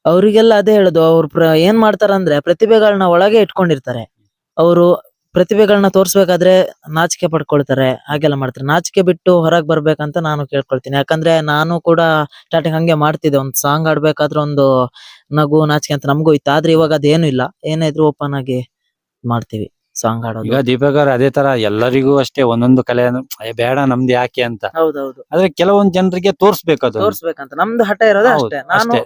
Speaker 5: ಅವರಿಗೆಲ್ಲ ಅದೇ ಹೇಳುದು. ಅವ್ರು ಪ್ರ- ಏನ್ ಮಾಡ್ತಾರಂದ್ರೆ ಪ್ರತಿಭೆಗಳನ್ನ ಒಳಗೆ ಇಟ್ಕೊಂಡಿರ್ತಾರೆ. ಅವರು ಪ್ರತಿಭೆಗಳನ್ನ ತೋರ್ಸ್ಬೇಕಾದ್ರೆ ನಾಚಿಕೆ ಪಡ್ಕೊಳ್ತಾರೆ ಹಾಗೆಲ್ಲ ಮಾಡ್ತಾರೆ. ನಾಚಿಕೆ ಬಿಟ್ಟು ಹೊರಗ್ ಬರ್ಬೇಕಂತ ನಾನು ಕೇಳ್ಕೊಳ್ತೀನಿ. ಯಾಕಂದ್ರೆ ನಾನು ಕೂಡ ಸ್ಟಾರ್ಟಿಂಗ್ ಹಂಗೆ ಮಾಡ್ತಿದ್ದೆ. ಒಂದ್ ಸಾಂಗ್ ಆಡ್ಬೇಕಾದ್ರೆ ಒಂದು ನಗು ನಾಚಿಕೆ ಅಂತ ನಮಗೂ ಇತ್ತು. ಆದ್ರೆ ಇವಾಗ ಅದೇನು ಇಲ್ಲ. ಏನೇ ಇದ್ರು ಓಪನ್ ಆಗಿ ಮಾಡ್ತೀವಿ ಸಾಂಗ್ ಆಡೋದು
Speaker 1: ಈಗ ದೀಪಕ್ ಅವ್ರೆ ಅದೇ ತರ ಎಲ್ಲರಿಗೂ ಅಷ್ಟೇ ಒಂದೊಂದು ಕಲೆ ಬೇಡ ನಮ್ದು ಯಾಕೆ ಅಂತ.
Speaker 5: ಹೌದೌದು.
Speaker 1: ಆದ್ರೆ ಕೆಲವೊಂದು ಜನರಿಗೆ ತೋರ್ಸ್ಬೇಕು ಅದು
Speaker 5: ತೋರ್ಸ್ಬೇಕಂತ. ನಮ್ದು ಹಠ ಇರೋದೇ
Speaker 1: ಹೌದು,
Speaker 5: ಅಷ್ಟೇ. ನಾನು
Speaker 1: ಅಷ್ಟೇ.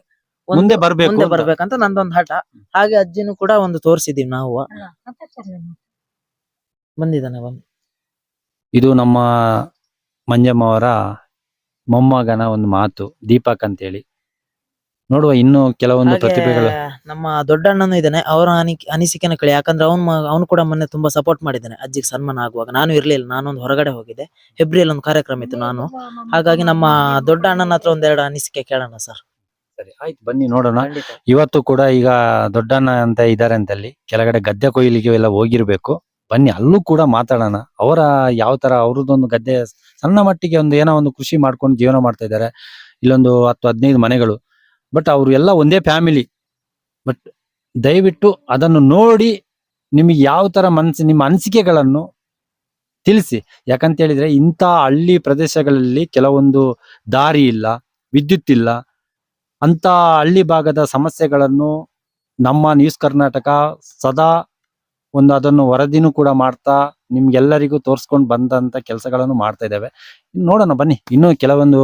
Speaker 5: ಒಂದು
Speaker 1: ಮುಂದೆ ಬರ್ಬೇಕು
Speaker 5: ಮುಂದೆ
Speaker 1: ಅಂತ.
Speaker 5: ಬರ್ಬೇಕಂತ ನಂದೊಂದು ಹಠ. ಹಾಗೆ ಅಜ್ಜಿನೂ ಕೂಡ ಒಂದು ತೋರ್ಸಿದೀವಿ ನಾವು. ಬಂದಿದ್ದಾನೆ ಬಂದು.
Speaker 1: ಇದು ನಮ್ಮ ಮಂಜಮ್ಮ ಅವರ ಮೊಮ್ಮಗನ ಒಂದು ಮಾತು ದೀಪಕ್ ಅಂತ ಹೇಳಿ ನೋಡುವ ಇನ್ನು ಕೆಲವೊಂದು
Speaker 5: ಹಾಗೆ
Speaker 1: ಪ್ರತಿಭೆಗಳು.
Speaker 5: ನಮ್ಮ ದೊಡ್ಡಣ್ಣನೂ ಇದ್ದಾನೆ ಅವರ ಅನಿ ಅನಿಸಿಕೆನ ಕೇಳಿ. ಯಾಕಂದ್ರೆ ಅವ್ನ್ ಅವನು ಕೂಡ ಮೊನ್ನೆ ತುಂಬಾ ಸಪೋರ್ಟ್ ಮಾಡಿದ್ದಾನೆ ಅಜ್ಜಿಗೆ ಸನ್ಮಾನ ಆಗುವಾಗ. ನಾನು ಇರ್ಲಿಲ್ಲ ನಾನೊಂದು ಹೊರಗಡೆ ಹೋಗಿದ್ದೆ. ಹೆಬ್ರಿಯಲ್ಲಿ ಒಂದು ಕಾರ್ಯಕ್ರಮ ಇತ್ತು ನಾನು. ಹಾಗಾಗಿ ನಮ್ಮ ದೊಡ್ಡ ಅಣ್ಣನ ಹತ್ರ ಒಂದೆರಡು ಅನಿಸಿಕೆ ಕೇಳೋಣ ಸರ್
Speaker 1: ಸರಿ ಆಯ್ತು ಬನ್ನಿ ನೋಡೋಣ. ಇವತ್ತು ಕೂಡ ಈಗ ದೊಡ್ಡಣ್ಣ ಅಂತ ಇದಾರೆ ಅಂತಲ್ಲಿ ಕೆಳಗಡೆ ಗದ್ದೆ ಕೊಯ್ಲಿಗೆ ಎಲ್ಲ ಹೋಗಿರ್ಬೇಕು. ಬನ್ನಿ ಅಲ್ಲೂ ಕೂಡ ಮಾತಾಡೋಣ. ಅವರ ಯಾವ ತರ ಅವ್ರದ್ದೊಂದು ಗದ್ದೆ ಸಣ್ಣ ಮಟ್ಟಿಗೆ ಒಂದು ಏನೋ ಒಂದು ಕೃಷಿ ಮಾಡ್ಕೊಂಡು ಜೀವನ ಮಾಡ್ತಾ ಇದ್ದಾರೆ. ಇಲ್ಲೊಂದು ಹತ್ತು ಹದಿನೈದು ಮನೆಗಳು. ಬಟ್ ಅವರು ಎಲ್ಲ ಒಂದೇ ಫ್ಯಾಮಿಲಿ. ಬಟ್ ದಯವಿಟ್ಟು ಅದನ್ನು ನೋಡಿ ನಿಮಗೆ ಯಾವ ತರ ಮನಸ್ಸು ನಿಮ್ಮ ಅನಿಸಿಕೆಗಳನ್ನು ತಿಳಿಸಿ. ಯಾಕಂತ ಹೇಳಿದ್ರೆ ಇಂಥ ಹಳ್ಳಿ ಪ್ರದೇಶಗಳಲ್ಲಿ ಕೆಲವೊಂದು ದಾರಿ ಇಲ್ಲ, ವಿದ್ಯುತ್ ಇಲ್ಲ. ಅಂತ ಹಳ್ಳಿ ಭಾಗದ ಸಮಸ್ಯೆಗಳನ್ನು ನಮ್ಮ ನ್ಯೂಸ್ ಕರ್ನಾಟಕ ಸದಾ ಒಂದು ಅದನ್ನು ವರದಿನೂ ಕೂಡ ಮಾಡ್ತಾ ನಿಮ್ಗೆಲ್ಲರಿಗೂ ತೋರಿಸ್ಕೊಂಡು ಬಂದಂತ ಕೆಲಸಗಳನ್ನು ಮಾಡ್ತಾ ಇದ್ದಾವೆ. ನೋಡೋಣ ಬನ್ನಿ. ಇನ್ನೂ ಕೆಲವೊಂದು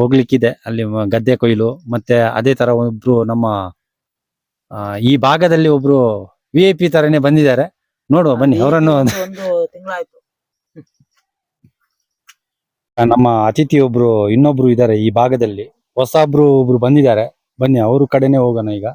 Speaker 1: ಹೋಗ್ಲಿಕ್ಕಿದೆ. ಅಲ್ಲಿ ಗದ್ದೆ ಕೊಯ್ಲು ಮತ್ತೆ ಅದೇ ತರ ಒಬ್ರು ನಮ್ಮ ಈ ಭಾಗದಲ್ಲಿ ಒಬ್ರು ವಿ ಐ ಪಿ ತರನೇ ಬಂದಿದ್ದಾರೆ. ನೋಡುವ ಬನ್ನಿ. ಅವರನ್ನು ನಮ್ಮ ಅತಿಥಿ ಒಬ್ರು ಇನ್ನೊಬ್ರು ಇದ್ದಾರೆ ಈ ಭಾಗದಲ್ಲಿ. ಹೊಸಬ್ರು ಒಬ್ರು ಬಂದಿದ್ದಾರೆ. ಬನ್ನಿ ಅವ್ರ ಕಡೆನೆ ಹೋಗೋಣ ಈಗ.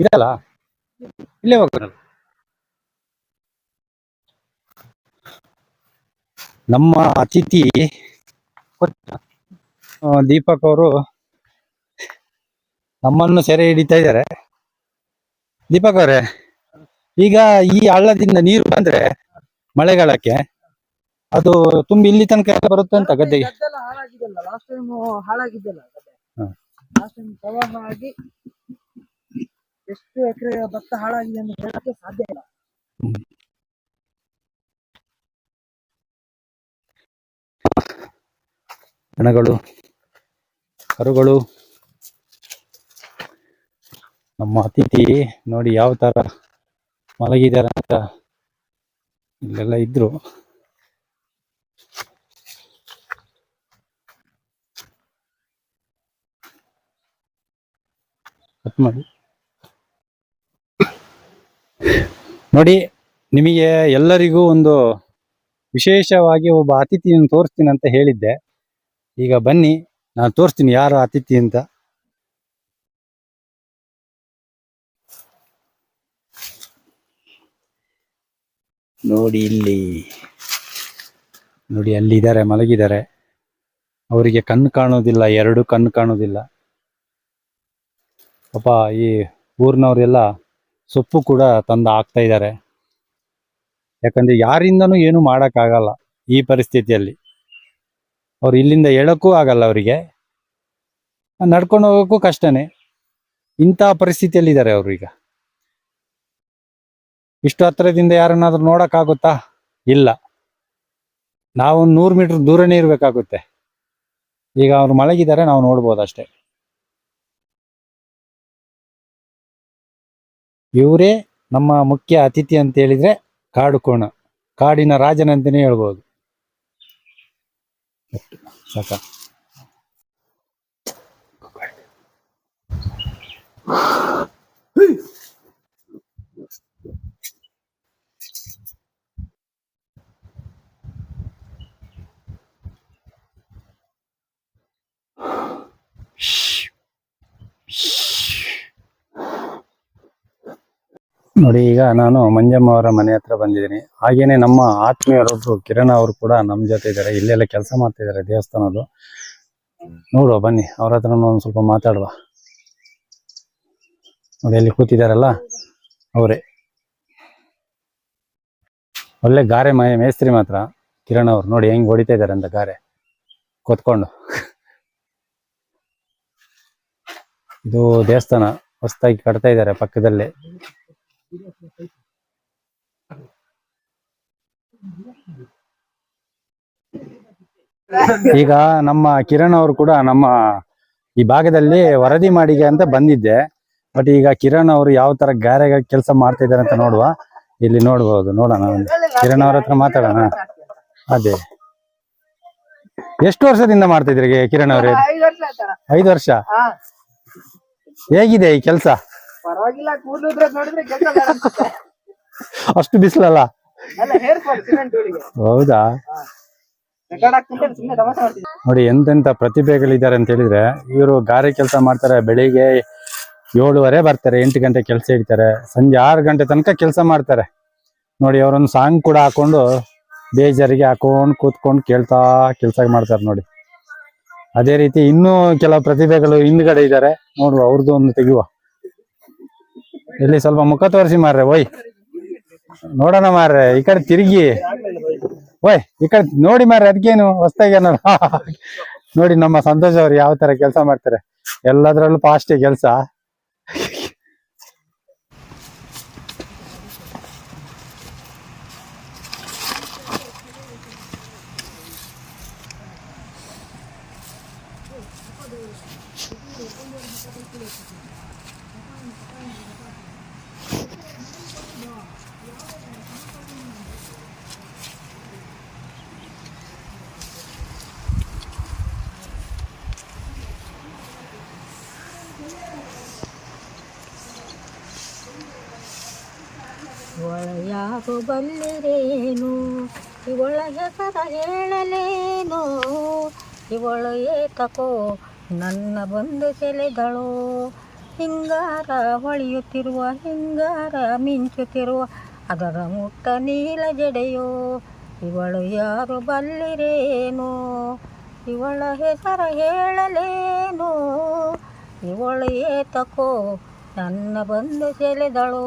Speaker 1: ಇದಲ್ಲ? ಇಲ್ಲೇ ಹೋಗೋಣ ನಮ್ಮ ಅತಿಥಿ ದೀಪಕ್ ಅವರು ನಮ್ಮನ್ನು ಸೆರೆ ಹಿಡಿತಾ ಇದ್ದಾರೆ. ದೀಪಕ್ ಅವರೇ ಈಗ ಈ ಹಳ್ಳದಿಂದ ನೀರು ಬಂದ್ರೆ ಮಳೆಗಾಲಕ್ಕೆ ಅದು ತುಂಬಿ ಇಲ್ಲಿ ತನಕ ಎಲ್ಲ ಬರುತ್ತೆ ಅಂತ ಗದ್ದೆಗೆ
Speaker 5: ಹಾಳಾಗಿದ್ದಲ್ಲ ಲಾಸ್ಟ್ ಟೈಮ್ ಹಾಳಾಗಿದ್ದಲ್ಲ
Speaker 1: ಹ.
Speaker 5: ಲಾಸ್ಟ್ ಟೈಮ್ ಪ್ರವಾಹ ಆಗಿ ಎಷ್ಟು ಎಕರೆ ಭತ್ತ ಹಾಳಾಗಿದೆ ಅಂತ ಹೇಳಕ್ಕೆ ಸಾಧ್ಯ ಇಲ್ಲ.
Speaker 1: ದನಗಳು, ಕರುಗಳು, ನಮ್ಮ ಅತಿಥಿ ನೋಡಿ ಯಾವ ತರ ಮಲಗಿದ್ದಾರೆ ಅಂತ ಇಲ್ಲೆಲ್ಲ ಇದ್ರು. ಕಟ್ ಮಾಡಿ. ನೋಡಿ, ನಿಮಗೆ ಎಲ್ಲರಿಗೂ ಒಂದು ವಿಶೇಷವಾಗಿ ಒಬ್ಬ ಅತಿಥಿಯನ್ನು ತೋರಿಸ್ತೀನಿ ಅಂತ ಹೇಳಿದ್ದೆ. ಈಗ ಬನ್ನಿ, ನಾನು ತೋರಿಸ್ತೀನಿ ಯಾರು ಅತಿಥಿ ಅಂತ. ನೋಡಿ ಇಲ್ಲಿ, ನೋಡಿ ಅಲ್ಲಿ ಇದ್ದಾರೆ ಮಲಗಿದ್ದಾರೆ. ಅವರಿಗೆ ಕಣ್ಣು ಕಾಣೋದಿಲ್ಲ, ಎರಡು ಕಣ್ಣು ಕಾಣೋದಿಲ್ಲ. ಪಾಪ ಈ ಊರಿನವರೆಲ್ಲ ಸೊಪ್ಪು ಕೂಡ ತಂದು ಹಾಕ್ತಾ ಇದ್ದಾರೆ. ಯಾಕಂದ್ರೆ ಯಾರಿಂದನೂ ಏನು ಮಾಡೋಕ್ಕಾಗಲ್ಲ ಈ ಪರಿಸ್ಥಿತಿಯಲ್ಲಿ. ಅವ್ರು ಇಲ್ಲಿಂದ ಹೇಳೋಕ್ಕೂ ಆಗಲ್ಲ ಅವರಿಗೆ. ನಡ್ಕೊಂಡು ಹೋಗೋಕ್ಕೂ ಕಷ್ಟನೇ. ಇಂಥ ಪರಿಸ್ಥಿತಿಯಲ್ಲಿದ್ದಾರೆ ಅವರು ಈಗ. ಇಷ್ಟು ಹತ್ರದಿಂದ ಯಾರನ್ನಾದ್ರೂ ನೋಡೋಕ್ಕಾಗುತ್ತಾ? ಇಲ್ಲ. ನಾವು ನೂರು ಮೀಟರ್ ದೂರನೇ ಇರಬೇಕಾಗುತ್ತೆ. ಈಗ ಅವ್ರು ಮಲಗಿದ್ದಾರೆ, ನಾವು ನೋಡ್ಬೋದು ಅಷ್ಟೇ. ಇವರೇ ನಮ್ಮ ಮುಖ್ಯ ಅತಿಥಿ ಅಂತ ಹೇಳಿದ್ರೆ ಕಾಡು ಕೋಣ. ಕಾಡಿನ ರಾಜನಂತನೇ ಹೇಳ್ಬೋದು. ಸಾಕ. ನೋಡಿ, ಈಗ ನಾನು ಮಂಜಮ್ಮ ಅವರ ಮನೆ ಹತ್ರ ಬಂದಿದ್ದೀನಿ. ಹಾಗೇನೆ ನಮ್ಮ ಆತ್ಮೀಯರೊಬ್ರು ಕಿರಣ್ ಅವರು ಕೂಡ ನಮ್ಮ ಜೊತೆ ಇದ್ದಾರೆ. ಇಲ್ಲೆಲ್ಲ ಕೆಲಸ ಮಾಡ್ತಾ ಇದ್ದಾರೆ ದೇವಸ್ಥಾನದ್ದು. ನೋಡುವ, ಬನ್ನಿ. ಅವ್ರ ಹತ್ರ ಒಂದು ಸ್ವಲ್ಪ ಮಾತಾಡುವ. ನೋಡಿ, ಅಲ್ಲಿ ಕೂತಿದಾರಲ್ಲ ಅವರೇ. ಒಳ್ಳೆ ಗಾರೆ ಮಹಿ, ಮೇಸ್ತ್ರಿ ಮಾತ್ರ, ಕಿರಣ್ ಅವ್ರು. ನೋಡಿ, ಹೆಂಗ್ ಹೊಡಿತಾ ಇದ್ದಾರೆ ಅಂತ ಗಾರೆ. ಕೊತ್ಕೊಂಡು. ಇದು ದೇವಸ್ಥಾನ. ಹೊಸದಾಗಿ ಕಟ್ತಾ ಇದ್ದಾರೆ ಪಕ್ಕದಲ್ಲೇ. ಈಗ ನಮ್ಮ ಕಿರಣ್ ಅವರು ಕೂಡ ನಮ್ಮ ಈ ಭಾಗದಲ್ಲಿ ವರದಿ ಮಾಡಿಗೆ ಅಂತ ಬಂದಿದ್ದೆ. ಬಟ್ ಈಗ ಕಿರಣ್ ಅವರು ಯಾವ ತರ ಗಾರೆ ಕೆಲಸ ಮಾಡ್ತಾ ಇದ್ದಾರೆ ಅಂತ ನೋಡುವ. ಇಲ್ಲಿ ನೋಡ್ಬೋದು. ನೋಡೋಣ. ಕಿರಣ್ ಅವ್ರ ಹತ್ರ ಮಾತಾಡೋಣ. ಅದೇ. ಎಷ್ಟು ವರ್ಷದಿಂದ ಮಾಡ್ತಾ ಇದ್ರಿ ಕಿರಣ್ ಅವರೇ?
Speaker 6: ಐದು ವರ್ಷ
Speaker 1: ಹೇಗಿದೆ ಈ ಕೆಲಸ?
Speaker 6: ಪರವಾಗಿಲ್ಲ ಕೂದಲು ಉದ್ರೆ ನೋಡಿದ್ರೆ ಕೆಲಸ
Speaker 1: ಅಷ್ಟು ಬಿಸಿಲಲ್ಲ?
Speaker 6: ಅಲ್ಲ ಹೇರ್ ಫಾಲ್ ಸಿಮೆಂಟ್ ಧೂಳಿಗೆ
Speaker 1: ಹೌದಾ?
Speaker 6: ರೆಕಾರ್ಡ್ ಆಗ್ತಿದ್ದೆ ಸುಮ್ಮನೆ ತಮಾಷೆ ಮಾಡ್ತಿದ್ದೆ.
Speaker 1: ನೋಡಿ ಎಂತೆಂತ ಪ್ರತಿಭೆಗಳಿದ್ದಾರೆ ಅಂತ ಹೇಳಿದ್ರೆ ಇವರು ಗಾರೆ ಕೆಲಸ ಮಾಡ್ತಾರೆ ಬೆಳಿಗ್ಗೆ ಏಳುವರೆ ಬರ್ತಾರೆ ಎಂಟು ಗಂಟೆ ಕೆಲಸ ಇಡ್ತಾರೆ ಸಂಜೆ ಆರು ಗಂಟೆ ತನಕ ಕೆಲಸ ಮಾಡ್ತಾರೆ. ನೋಡಿ ಅವರೊಂದು ಸಾಂಗ್ ಕೂಡ ಹಾಕೊಂಡು ಬೇಜಾರಿಗೆ ಹಾಕೊಂಡು ಕೂತ್ಕೊಂಡು ಕೇಳ್ತಾ ಕೆಲಸ ಮಾಡ್ತಾರೆ ನೋಡಿ. ಅದೇ ರೀತಿ ಇನ್ನೂ ಕೆಲವು ಪ್ರತಿಭೆಗಳು ಹಿಂದ್ಗಡೆ ಇದ್ದಾರೆ. ನೋಡುವ ಅವ್ರದ್ದು ಒಂದು ತೆಗೆಯುವ. ಇಲ್ಲಿ ಸ್ವಲ್ಪ ಮುಖ ತೋರಿಸಿ ಮಾರ್ರೆ, ಓಯ್. ನೋಡೋಣ ಮಾರ್ರೆ, ಈ ಕಡೆ ತಿರುಗಿ. ಓಯ್, ಈ ಕಡೆ ನೋಡಿ ಮಾರ್ರೆ ಅದಕ್ಕೇನು ಹೊಸ್ತಾಗ ನೋಡಿ ನಮ್ಮ ಸಂತೋಷ್ ಅವ್ರು ಯಾವ ತರ ಕೆಲಸ ಮಾಡ್ತಾರೆ. ಎಲ್ಲದ್ರಲ್ಲೂ ಫಾಸ್ಟ್ ಕೆಲಸ.
Speaker 2: ಯಾರು ಬಂದಿರೇನು? ಇವಳ ಹೆಸರ ಹೇಳಲೇನು? ಇವಳು ಏತಕೋ ನನ್ನ ಬಂದು ಸೆಲೆಗಳು ಹಿಂಗಾರ ಹೊಳೆಯುತ್ತಿರುವ, ಹಿಂಗಾರ ಮಿಂಚುತ್ತಿರುವ, ಅದರ ಮುಟ್ಟ ನೀಲ ಜಡೆಯೋ? ಇವಳು ಯಾರು ಬಲ್ಲಿರೇನು? ಇವಳ ಹೆಸರ ಹೇಳಲೇನು? ಇವಳು ಏತಕೋ ನನ್ನ ಬಂದು ಸೆಳೆದಳು.